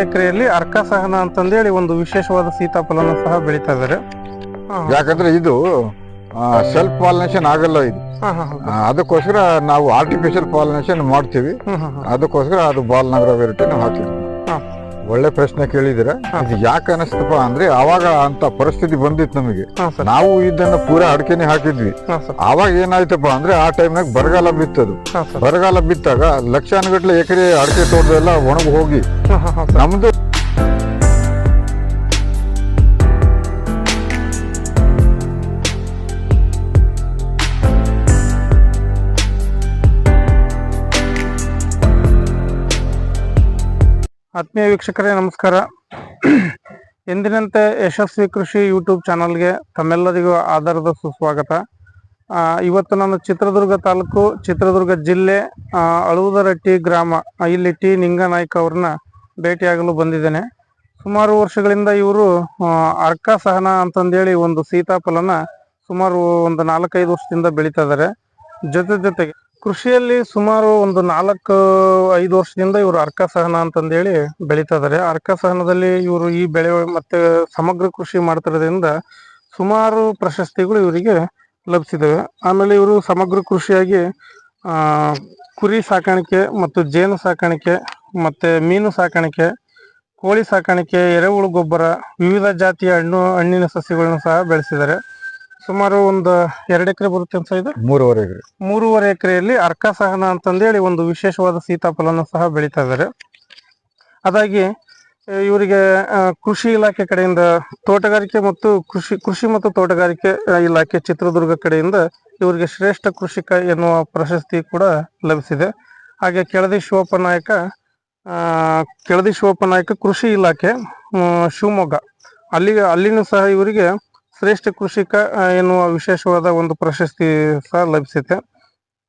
ಎಕರೆಯಲ್ಲಿ ಅರ್ಕ ಸಹನ ಅಂತಂದೇಳಿ ಒಂದು ವಿಶೇಷವಾದ ಸೀತಾಫಲನ ಸಹ ಬೆಳೀತಾ ಇದ್ದಾರೆ ಯಾಕಂದ್ರೆ ಇದು ಸೆಲ್ಫ್ ಪಾಲಿನೇಷನ್ ಆಗಲ್ಲ ಇದು. ಅದಕ್ಕೋಸ್ಕರ ನಾವು ಆರ್ಟಿಫಿಷಿಯಲ್ ಪಾಲಿನೇಷನ್ ಮಾಡ್ತೀವಿ. ಅದಕ್ಕೋಸ್ಕರ ಅದು ಬಾಲ್ ನಗರ ವೆರೈಟಿ ಹಾಕಿದ್ವಿ. ಹಾ. ಒಳ್ಳೆ ಪ್ರಶ್ನೆ ಕೇಳಿದಿರ ಇದು ಯಾಕೆ ಅನಿಸ್ತಪ್ಪ ಅಂದ್ರೆ ಅವಾಗ ಅಂತ ಪರಿಸ್ಥಿತಿ ಬಂದಿತ್ತು ನಮಗೆ. ನಾವು ಇದನ್ನ ಪೂರಾ ಅಡಕೆನೆ ಹಾಕಿದ್ವಿ. ಅವಾಗ ಏನಾಯ್ತಪ್ಪ ಅಂದ್ರೆ ಆ ಟೈಮ್ನಾಗ ಬರಗಾಲ ಬಿತ್ತದು. ಬರಗಾಲ ಬಿತ್ತಾಗ ಲಕ್ಷಾನುಗಟ್ಲೆ ಎಕರೆ ಅಡಕೆ ತೋಟದೆಲ್ಲ ಒಣಗಿ ಹೋಗಿ. ನಮ್ದು ಆತ್ಮೀಯ ವೀಕ್ಷಕರೇ, ನಮಸ್ಕಾರ. ಎಂದಿನಂತೆ ಯಶಸ್ವಿ ಕೃಷಿ ಯೂಟ್ಯೂಬ್ ಚಾನಲ್ಗೆ ತಮ್ಮೆಲ್ಲರಿಗೂ ಆಧಾರದ ಸುಸ್ವಾಗತ. ಇವತ್ತು ನಾನು ಚಿತ್ರದುರ್ಗ ತಾಲೂಕು, ಚಿತ್ರದುರ್ಗ ಜಿಲ್ಲೆ ಅಳುವುದರ ಟಿ ಗ್ರಾಮ ಇಲ್ಲಿ ಟಿ ನಿಂಗನಾಯ್ಕ ಅವ್ರನ್ನ ಭೇಟಿಯಾಗಲು ಬಂದಿದ್ದೇನೆ. ಸುಮಾರು ವರ್ಷಗಳಿಂದ ಇವರು ಅರ್ಕ ಸಹನ ಅಂತಂದೇಳಿ ಒಂದು ಸೀತಾಫಲನ ಸುಮಾರು ಒಂದು ನಾಲ್ಕೈದು ವರ್ಷದಿಂದ ಬೆಳೀತಾ ಇದ್ದಾರೆ. ಜೊತೆ ಜೊತೆಗೆ ಕೃಷಿಯಲ್ಲಿ ಸುಮಾರು ಒಂದು ನಾಲ್ಕು, ಐದು ವರ್ಷದಿಂದ ಇವರು ಅರ್ಕ ಸಹನ ಅಂತಂದೇಳಿ ಬೆಳೀತಾ ಇದಾರೆ ಅರ್ಕ ಸಹನದಲ್ಲಿ ಇವರು ಈ ಬೆಳೆ ಮತ್ತೆ ಸಮಗ್ರ ಕೃಷಿ ಮಾಡ್ತಿರೋದ್ರಿಂದ ಸುಮಾರು ಪ್ರಶಸ್ತಿಗಳು ಇವರಿಗೆ ಲಭಿಸಿದವೆ. ಆಮೇಲೆ ಇವರು ಸಮಗ್ರ ಕೃಷಿಯಾಗಿ ಕುರಿ ಸಾಕಾಣಿಕೆ ಮತ್ತು ಜೇನು ಸಾಕಾಣಿಕೆ ಮತ್ತೆ ಮೀನು ಸಾಕಾಣಿಕೆ, ಕೋಳಿ ಸಾಕಾಣಿಕೆ, ಎರೆಹುಳು ಗೊಬ್ಬರ, ವಿವಿಧ ಜಾತಿಯ ಹಣ್ಣು, ಹಣ್ಣಿನ ಸಸ್ಯಗಳನ್ನು ಸಹ ಬೆಳೆಸಿದ್ದಾರೆ. ಸುಮಾರು ಒಂದು ಎರಡು ಎಕರೆ ಬರುತ್ತೆ ಅಂತ ಇದು? ಮೂರುವರೆ ಎಕರೆ. ಮೂರುವರೆ ಎಕರೆಯಲ್ಲಿ ಅರ್ಕ ಸಹನ ಅಂತಂದೇಳಿ ಒಂದು ವಿಶೇಷವಾದ ಸೀತಾಫಲನ ಸಹ ಬೆಳೀತಾ ಇದ್ದಾರೆ ಅದಾಗಿ ಇವರಿಗೆ ಕೃಷಿ ಇಲಾಖೆ ಕಡೆಯಿಂದ ತೋಟಗಾರಿಕೆ ಮತ್ತು ಕೃಷಿ ಕೃಷಿ ಮತ್ತು ತೋಟಗಾರಿಕೆ ಇಲಾಖೆ ಚಿತ್ರದುರ್ಗ ಕಡೆಯಿಂದ ಇವರಿಗೆ ಶ್ರೇಷ್ಠ ಕೃಷಿಕ ಎನ್ನುವ ಪ್ರಶಸ್ತಿ ಕೂಡ ಲಭಿಸಿದೆ. ಹಾಗೆ ಕೆಳದಿ ಶಿವಪ್ಪ ನಾಯಕ ಕೆಳದಿ ಶಿವಪ್ಪ ನಾಯಕ ಕೃಷಿ ಇಲಾಖೆ ಶಿವಮೊಗ್ಗ. ಅಲ್ಲಿ ಅಲ್ಲಿನೂ ಸಹ ಇವರಿಗೆ ಶ್ರೇಷ್ಠ ಕೃಷಿಕ ಎನ್ನುವ ವಿಶೇಷವಾದ ಒಂದು ಪ್ರಶಸ್ತಿ ಸಹ ಲಭಿಸಿದೆ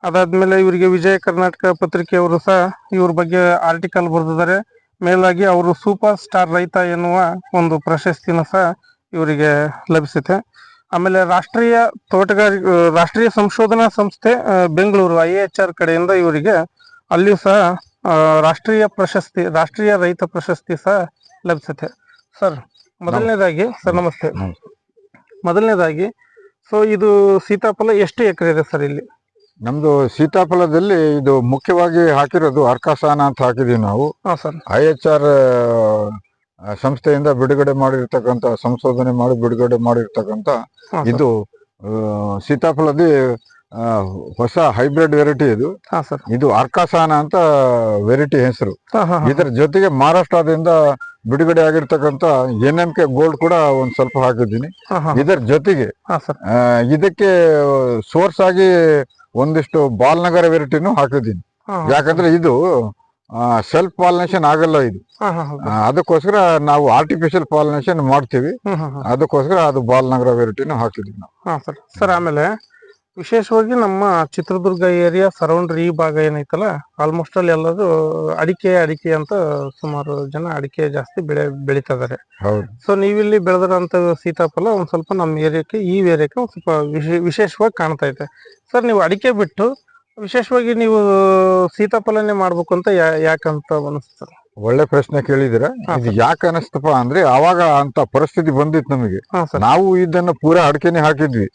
ಅದಾದ್ಮೇಲೆ ಇವರಿಗೆ ವಿಜಯ ಕರ್ನಾಟಕ ಪತ್ರಿಕೆಯವರು ಸಹ ಇವ್ರ ಬಗ್ಗೆ ಆರ್ಟಿಕಲ್ ಬರೆದಿದ್ದಾರೆ. ಮೇಲಾಗಿ ಅವರು ಸೂಪರ್ ಸ್ಟಾರ್ ರೈತ ಎನ್ನುವ ಒಂದು ಪ್ರಶಸ್ತಿನ ಸಹ ಇವರಿಗೆ ಲಭಿಸಿದೆ ಆಮೇಲೆ ರಾಷ್ಟ್ರೀಯ ತೋಟಗಾರಿಕೆ ರಾಷ್ಟ್ರೀಯ ಸಂಶೋಧನಾ ಸಂಸ್ಥೆ ಬೆಂಗಳೂರು ಐ ಎಚ್ ಆರ್ ಕಡೆಯಿಂದ ಇವರಿಗೆ ಅಲ್ಲಿಯೂ ಸಹ ರಾಷ್ಟ್ರೀಯ ಪ್ರಶಸ್ತಿ ರಾಷ್ಟ್ರೀಯ ರೈತ ಪ್ರಶಸ್ತಿ ಸಹ ಲಭಿಸುತ್ತೆ ಸರ್ ಮೊದಲನೇದಾಗಿ ಸರ್ ನಮಸ್ತೆ. ಮೊದಲನೇದಾಗಿ ಸೊ ಇದು ಸೀತಾಫಲ ಎಷ್ಟು ಎಕರೆ ಇದೆ ಸರ್ ಇಲ್ಲಿ? ನಮ್ದು ಸೀತಾಫಲದಲ್ಲಿ ಇದು ಮುಖ್ಯವಾಗಿ ಹಾಕಿರೋದು ಅರ್ಕಾಸಾನ ಅಂತ ಹಾಕಿದೀವಿ ನಾವು. ಹಾ ಸರ್. ಐ ಎಚ್ ಆರ್ ಸಂಸ್ಥೆಯಿಂದ ಬಿಡುಗಡೆ ಮಾಡಿರ್ತಕ್ಕಂಥ ಸಂಶೋಧನೆ ಮಾಡಿ ಬಿಡುಗಡೆ ಮಾಡಿರ್ತಕ್ಕಂಥ ಹಾ ಇದು ಆ, ಸೀತಾಫಲದ ಆ, ಹೊಸ ಹೈಬ್ರಿಡ್ ವೆರೈಟಿ ಇದು. ಹಾ ಸರ್. ಇದು ಅರ್ಕಾಸಾನ ಅಂತ ವೆರೈಟಿ ಹೆಸರು. ಹಾ ಹಾ. ಇದರ ಜೊತೆಗೆ ಮಹಾರಾಷ್ಟ್ರದಿಂದ ಬಿಡುಗಡೆ ಆಗಿರ್ತಕ್ಕಂತ ಎನ್ ಎಂ ಕೆ ಗೋಲ್ಡ್ ಕೂಡ ಒಂದ್ ಸ್ವಲ್ಪ ಹಾಕಿದ್ದೀನಿ. ಇದರ ಜೊತೆಗೆ ಇದಕ್ಕೆ ಸೋರ್ಸ್ ಆಗಿ ಒಂದಿಷ್ಟು ಬಾಲ್ನಗರ ವೆರೈಟಿನೂ ಹಾಕಿದ್ದೀನಿ. ಯಾಕಂದ್ರೆ ಇದು ಸೆಲ್ಫ್ ಪಾಲಿನೇಷನ್ ಆಗಲ್ಲ ಇದು. ಅದಕ್ಕೋಸ್ಕರ ನಾವು ಆರ್ಟಿಫಿಷಿಯಲ್ ಪಾಲಿನೇಷನ್ ಮಾಡ್ತೀವಿ. ಅದಕ್ಕೋಸ್ಕರ ಅದು ಬಾಲ್ನಗರ ವೆರೈಟಿನೂ ಹಾಕಿದ್ವಿ ನಾವು. ಸರ್ ಆಮೇಲೆ ವಿಶೇಷವಾಗಿ ನಮ್ಮ ಚಿತ್ರದುರ್ಗ ಏರಿಯಾ ಸರೌಂಡರ್ ಈ ಭಾಗ ಏನೈತಲ್ಲ ಆಲ್ಮೋಸ್ಟ್ ಅಲ್ಲಿ ಎಲ್ಲರೂ ಅಡಿಕೆ ಅಡಿಕೆ ಅಂತ ಸುಮಾರು ಜನ ಅಡಿಕೆ ಜಾಸ್ತಿ ಬೆಳೆ ಬೆಳೀತಾ ಇದಾರೆ. ಸೊ ನೀವಿಲ್ಲಿ ಬೆಳೆದಿರೋಂಥ ಸೀತಾಫಲ ಒಂದ್ ಸ್ವಲ್ಪ ನಮ್ಮ ಏರಿಯಾಕ್ಕೆ ಈ ಏರಿಯಾಕ್ಕೆ ಒಂದ್ ಸ್ವಲ್ಪ ವಿಶೇ- ವಿಶೇಷವಾಗಿ ಕಾಣ್ತಾ ಇದೆ ಸರ್ ನೀವು ಅಡಿಕೆ ಬಿಟ್ಟು ವಿಶೇಷವಾಗಿ ನೀವು ಸೀತಾಫಲನೇ ಮಾಡ್ಬೇಕು ಅಂತ ಯಾ- ಯಾಕಂತ ಅನಿಸ್ತದೆ ಒಳ್ಳೆ ಪ್ರಶ್ನೆ ಕೇಳಿದಿರ ಇದು ಯಾಕೆ ಅನಿಸ್ತಪ್ಪ ಅಂದ್ರೆ ಅವಾಗ ಅಂತ ಪರಿಸ್ಥಿತಿ ಬಂದಿತ್ತು ನಮಗೆ. ನಾವು ಇದನ್ನ ಪೂರಾ ಅಡಕೆನೆ ಹಾಕಿದ್ವಿ.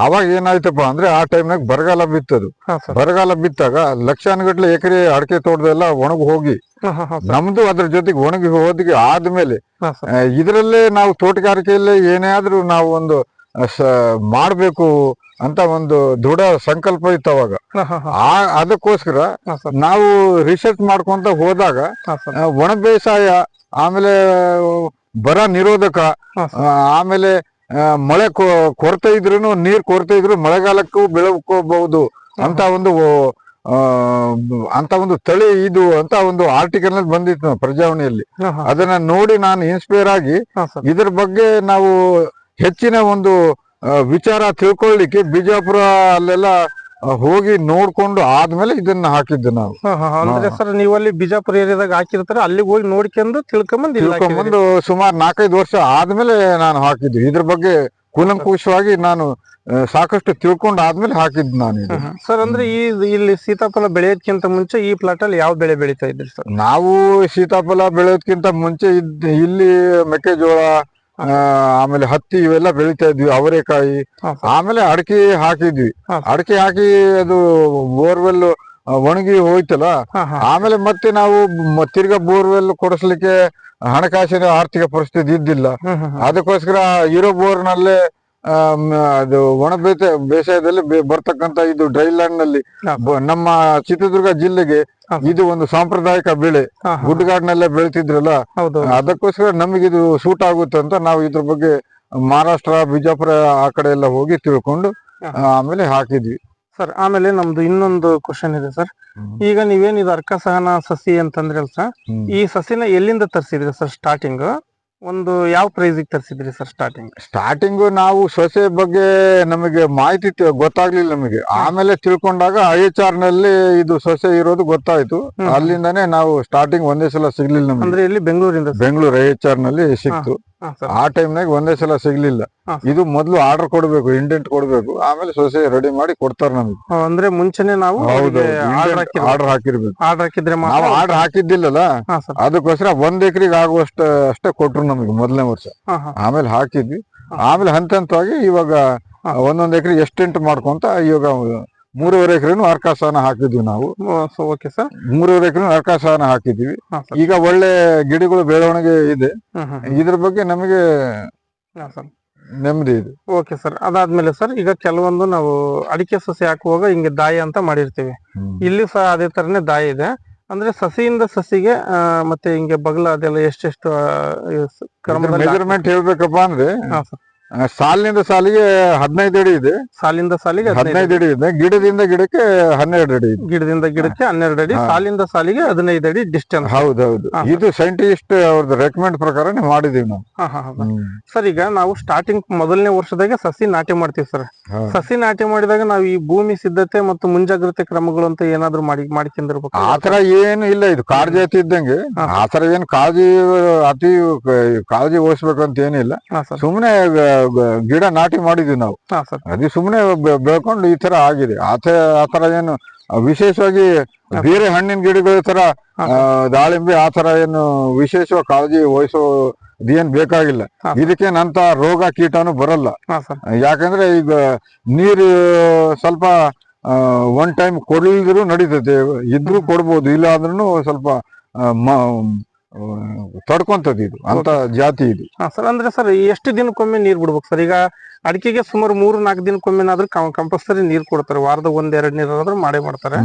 ಅವಾಗ ಏನಾಯ್ತಪ್ಪ ಅಂದ್ರೆ ಆ ಟೈಮ್ನಾಗ ಬರಗಾಲ ಬಿತ್ತದು. ಬರಗಾಲ ಬಿತ್ತಾಗ ಲಕ್ಷಾನುಗಟ್ಲೆ ಎಕರೆ ಅಡಕೆ ತೋಟದೆಲ್ಲ ಒಣಗಿ ಹೋಗಿ ನಮ್ದು ಅದ್ರ ಜೊತೆಗೆ ಒಣಗಿ ಹೋದಿಗೆ ಆದ್ಮೇಲೆ ಇದರಲ್ಲೇ ನಾವು ತೋಟಗಾರಿಕೆಯಲ್ಲೇ ಏನಾದ್ರೂ ನಾವು ಒಂದು ಮಾಡ್ಬೇಕು ಅಂತ ಒಂದು ದೃಢ ಸಂಕಲ್ಪ ಇತ್ತು ಅವಾಗ. ಆ ಅದಕ್ಕೋಸ್ಕರ ನಾವು ರಿಸರ್ಚ್ ಮಾಡ್ಕೊಂತ ಹೋದಾಗ ಒಣ ಬೇಸಾಯ ಆಮೇಲೆ ಬರ ನಿರೋಧಕ ಆಮೇಲೆ ಮಳೆ ಕೊರತೆ ಇದ್ರು ನೀರ್ ಕೊರತೆ ಇದ್ರು ಮಳೆಗಾಲಕ್ಕೂ ಬೆಳಕೋಬಹುದು ಅಂತ ಒಂದು ಅಂತ ಒಂದು ತಳಿ ಇದು ಅಂತ ಒಂದು ಆರ್ಟಿಕಲ್ನಲ್ಲಿ ಬಂದಿತ್ತು ಪ್ರಜಾವಣೆಯಲ್ಲಿ. ಅದನ್ನ ನೋಡಿ ನಾನು ಇನ್ಸ್ಪೈರ್ ಆಗಿ ಇದ್ರ ಬಗ್ಗೆ ನಾವು ಹೆಚ್ಚಿನ ಒಂದು ವಿಚಾರ ತಿಳ್ಕೊಳ್ಳಿಕ್ಕೆ ಬಿಜಾಪುರ ಅಲ್ಲೆಲ್ಲ ಹೋಗಿ ನೋಡ್ಕೊಂಡು ಆದ್ಮೇಲೆ ಇದನ್ನ ಹಾಕಿದ್ದು ನಾವು. ಅಂದ್ರೆ ಸರ್ ನೀವು ಅಲ್ಲಿ ಬಿಜಾಪುರ ಏರಿಯಾದಾಗ ಹಾಕಿರ್ತಾರೆ ಅಲ್ಲಿಗೆ ಹೋಗಿ ನೋಡ್ಕೊಂಡು ತಿಳ್ಕೊಂಬಂದು. ತಿಳ್ಕೊಂಬಂದು ಸುಮಾರು ನಾಲ್ಕೈದು ವರ್ಷ ಆದ್ಮೇಲೆ ನಾನು ಹಾಕಿದ್ದು. ಇದ್ರ ಬಗ್ಗೆ ಕೂಲಂಕುಷವಾಗಿ ನಾನು ಸಾಕಷ್ಟು ತಿಳ್ಕೊಂಡು ಆದ್ಮೇಲೆ ಹಾಕಿದ್ ನಾನು ಸರ್ ಅಂದ್ರೆ ಈ ಇಲ್ಲಿ ಸೀತಾಫಲ ಬೆಳೆಯೋದ್ಕಿಂತ ಮುಂಚೆ ಈ ಪ್ಲಾಟ್ ಅಲ್ಲಿ ಯಾವ ಬೆಳೆ ಬೆಳೀತಾ ಇದ್ರಿ ಸರ್? ನಾವು ಸೀತಾಫಲ ಬೆಳೆಯೋದ್ಕಿಂತ ಮುಂಚೆ ಇಲ್ಲಿ ಮೆಕ್ಕೆಜೋಳ ಆಮೇಲೆ ಹತ್ತಿ ಇವೆಲ್ಲ ಬೆಳಿತಾ ಇದ್ವಿ ಅವರೆಕಾಯಿ. ಆಮೇಲೆ ಅಡಕೆ ಹಾಕಿದ್ವಿ. ಅಡಕೆ ಹಾಕಿ ಅದು ಬೋರ್ವೆಲ್ ಒಣಗಿ ಹೋಯ್ತಲ್ಲ. ಆಮೇಲೆ ಮತ್ತೆ ನಾವು ತಿರ್ಗ ಬೋರ್ವೆಲ್ ಕೊಡಿಸ್ಲಿಕ್ಕೆ ಹಣಕಾಸಿನ ಆರ್ಥಿಕ ಪರಿಸ್ಥಿತಿ ಇದ್ದಿಲ್ಲ. ಅದಕ್ಕೋಸ್ಕರ ಇರೋ ಬೋರ್ನಲ್ಲೇ ಅದು ಒಣ ಬೇಸಾಯದಲ್ಲಿ ಬರ್ತಕ್ಕಂತ ಇದು ಡ್ರೈ ಲ್ಯಾಂಡ್ನಲ್ಲಿ ನಮ್ಮ ಚಿತ್ರದುರ್ಗ ಜಿಲ್ಲೆಗೆ ಇದು ಒಂದು ಸಾಂಪ್ರದಾಯಿಕ ಬೆಳೆ. ಗುಡ್ಡಗಾಡಿನಲ್ಲೇ ಬೆಳಿತಿದ್ರಲ್ಲ ಅದಕ್ಕೋಸ್ಕರ ನಮಗೆ ಇದು ಸೂಟ್ ಆಗುತ್ತೆ ಅಂತ ನಾವು ಇದ್ರ ಬಗ್ಗೆ ಮಹಾರಾಷ್ಟ್ರ ಬಿಜಾಪುರ ಆ ಕಡೆ ಎಲ್ಲ ಹೋಗಿ ತಿಳ್ಕೊಂಡು ಆಮೇಲೆ ಹಾಕಿದ್ವಿ. ಸರ್ ಆಮೇಲೆ ನಮ್ದು ಇನ್ನೊಂದು ಕ್ವಶನ್ ಇದೆ ಸರ್. ಈಗ ನೀವೇನಿದು ಇದು ಅರ್ಕ ಸಹನ ಸಸಿ ಅಂತಂದ್ರಲ್ಲ ಸರ್ ಈ ಸಸಿನ ಎಲ್ಲಿಂದ ತರಿಸಿದ್ರಿ ಸರ್ ಸ್ಟಾರ್ಟಿಂಗ್ ಒಂದು ಯಾವ ಪ್ರೈಸಿಗೆ ತರಿಸಿದ್ರಿ ಸರ್ ಸ್ಟಾರ್ಟಿಂಗ್ ಸ್ಟಾರ್ಟಿಂಗು ನಾವು ಸೊಸೆ ಬಗ್ಗೆ ನಮಗೆ ಮಾಹಿತಿ ತಿ- ಗೊತ್ತಾಗ್ಲಿಲ್ಲ ನಮಗೆ. ಆಮೇಲೆ ತಿಳ್ಕೊಂಡಾಗ ಐ ಎಚ್ ಆರ್ನಲ್ಲಿ ಇದು ಸೊಸೆ ಇರೋದು ಗೊತ್ತಾಯ್ತು. ಅಲ್ಲಿಂದಾನೆ ನಾವು ಸ್ಟಾರ್ಟಿಂಗ್ ಒಂದೇ ಸಲ ಸಿಗ್ಲಿಲ್ಲ ನಮಗೆ. ಅಂದ್ರೆ ಇಲ್ಲಿ ಬೆಂಗಳೂರಿಂದ ಬೆಂಗಳೂರು ಐ ಎಚ್ ಆರ್ನಲ್ಲಿ ಸಿಕ್ತು. ಆ ಟೈಮ್ನಾಗ ಒಂದೇ ಸಲ ಸಿಗ್ಲಿಲ್ಲ. ಇದು ಮೊದ್ಲು ಆರ್ಡರ್ ಕೊಡ್ಬೇಕು ಇಂಡೆಂಟ್ ಕೊಡ್ಬೇಕು. ಆಮೇಲೆ ಸೊಸೆ ರೆಡಿ ಮಾಡಿ ಕೊಡ್ತಾರ ನಮಗೆ. ಅಂದ್ರೆ ಮುಂಚೆನೆ ನಾವು ಆರ್ಡರ್ ಹಾಕಿರ್ಬೇಕು. ಆರ್ಡರ್ ಹಾಕಿದ್ರೆ ನಾವು ಆರ್ಡರ್ ಹಾಕಿದ್ದಿಲ್ಲಲ್ಲ ಅದಕ್ಕೋಸ್ಕರ ಒಂದ್ ಎಕರೆಗೆ ಆಗುವಷ್ಟ ಅಷ್ಟೇ ಕೊಟ್ರು ನಮಗೆ ಮೊದಲನೇ ವರ್ಷ. ಆಮೇಲೆ ಹಾಕಿದ್ವಿ. ಆಮೇಲೆ ಹಂತ ಹಂತವಾಗಿ ಇವಾಗ. ಒಂದೊಂದ್ ಎಕರೆ ಎಷ್ಟೆಂಟ್ ಮಾಡ್ಕೊಂತ ಇವಾಗ ಮೂರುವರೆ ಎಕರೆನು ಅರ್ಕಾಶನ ಹಾಕಿದ್ವಿ ನಾವು. ಓಕೆ ಸರ್ ಮೂರುವರೆ ಎಕರೆ ಅರ್ಕಾಶನ ಹಾಕಿದ್ವಿ ಈಗ ಒಳ್ಳೆ ಗಿಡಗಳು ಬೆಳವಣಿಗೆ ಇದೆ. ಇದ್ರ ಬಗ್ಗೆ ನಮಗೆ ನೆಮ್ಮದಿ ಇದೆ. ಓಕೆ ಸರ್ ಅದಾದ್ಮೇಲೆ ಸರ್ ಈಗ ಕೆಲವೊಂದು ನಾವು ಅಡಿಕೆ ಸಸಿ ಹಾಕುವಾಗ ಹಿಂಗೆ ದಾಯಿ ಅಂತ ಮಾಡಿರ್ತೀವಿ. ಇಲ್ಲಿ ಸಹ ಅದೇ ತರನೇ ದಾಯಿ ಇದೆ. ಅಂದ್ರೆ ಸಸಿಯಿಂದ ಸಸಿಗೆ ಮತ್ತೆ ಹಿಂಗೆ ಬಗಲ ಅದೆಲ್ಲ ಎಷ್ಟೆಷ್ಟು ಕ್ರಮ ಮೆಜರ್ಮೆಂಟ್ ಹೇಳ್ಬೇಕಪ್ಪ ಅಂದ್ರೆ ಸಾಲಿನಿಂದ ಸಾಲಿಗೆ ಹದಿನೈದು ಅಡಿ ಇದೆ. ಸಾಲಿಂದ ಸಾಲಿಗೆ ಹದಿನೈದು ಅಡಿ. ಇದೆ. ಗಿಡದಿಂದ ಗಿಡಕ್ಕೆ ಹನ್ನೆರಡು ಅಡಿ ಇದೆ. ಗಿಡದಿಂದ ಗಿಡಕ್ಕೆ ಹನ್ನೆರಡು ಅಡಿ ಸಾಲಿಂದ ಸಾಲಿಗೆ ಹದಿನೈದು ಅಡಿ ಡಿಸ್ಟೆನ್ಸ್ ಹೌದೌದು. ಇದು ಸೈಂಟಿಸ್ಟ್ ಅವ್ರದ್ದು ರೆಕಮೆಂಡ್ ಪ್ರಕಾರ ಮಾಡಿದೀವಿ ನಾವು. ಸರ್ ಈಗ ನಾವು ಸ್ಟಾರ್ಟಿಂಗ್ ಮೊದಲನೇ ವರ್ಷದಾಗೆ ಸಸಿ ನಾಟಿ ಮಾಡ್ತೀವಿ ಸರ್. ಸಸಿ ನಾಟಿ ಮಾಡಿದಾಗ ನಾವು ಈ ಭೂಮಿ ಸಿದ್ಧತೆ ಮತ್ತು ಮುಂಜಾಗ್ರತೆ ಕ್ರಮಗಳು ಅಂತ ಏನಾದ್ರು ಮಾಡಿ ಮಾಡ್ಕೊಂಡಿರ್ಬೇಕು ಆತರ ಏನು ಇಲ್ಲ ಇದು ಕಾಳಜಿ ಅತಿ ಇದ್ದಂಗೆ. ಆತರ ಏನ್ ಕಾಳಜಿ ಅತಿ ಕಾಳಜಿ ಅಂತ ಏನಿಲ್ಲ ಸುಮ್ನೆ ಗಿಡ ನಾಟಿ ಮಾಡಿದ್ವಿ ನಾವು. ಹಾ ಸರ್. ಅದು ಸುಮ್ನೆ ಬೆಳ್ಕೊಂಡು ಈ ತರ ಆಗಿದೆ. ಆತ ಆತರ ಏನು ವಿಶೇಷವಾಗಿ ಬೇರೆ ಹಣ್ಣಿನ ಗಿಡಗಳ ತರ ಹಾ, ಆ, ದಾಳಿಂಬೆ ಆತರ ಏನು ವಿಶೇಷವಾಗಿ ಕಾಳಜಿ ವಹಿಸೋ ಇದೇನ್ ಬೇಕಾಗಿಲ್ಲ. ಇದಕ್ಕೆ ಇದಕ್ಕೇನಂತ ರೋಗ ಕೀಟಾನು ಬರಲ್ಲ. ಯಾಕಂದ್ರೆ ಈಗ ನೀರು ಸ್ವಲ್ಪ ಒನ್ ಟೈಮ್ ಕೊಡ್ಲಿದ್ರು ನಡೀತೈತೆ. ಇದ್ರೂ ಕೊಡ್ಬೋದು ಇಲ್ಲ ಅಂದ್ರೂ ಸ್ವಲ್ಪ ಆ, ಮ- ತಡ್ಕೊಂತದ ಇದು. ಅಂತ ಜಾತಿ ಇದು. ಹಾ ಸರ್ ಅಂದ್ರೆ ಸರ್ ಎಷ್ಟು ದಿನಕ್ಕೊಮ್ಮೆ ನೀರ್ ಬಿಡ್ಬೇಕು ಸರ್? ಈಗ ಅಡಿಕೆಗೆ ಸುಮಾರು ಮೂರು ನಾಲ್ಕು ದಿನಕ್ಕೊಮ್ಮೆನಾದ್ರೂ ಕಂಪಲ್ಸರಿ ನೀರ್ ಕೊಡ್ತಾರೆ. ವಾರದ ಒಂದ್ ಎರಡ್ ನೀರಾದ್ರೂ ಮಾಡೇ ಮಾಡ್ತಾರೆ.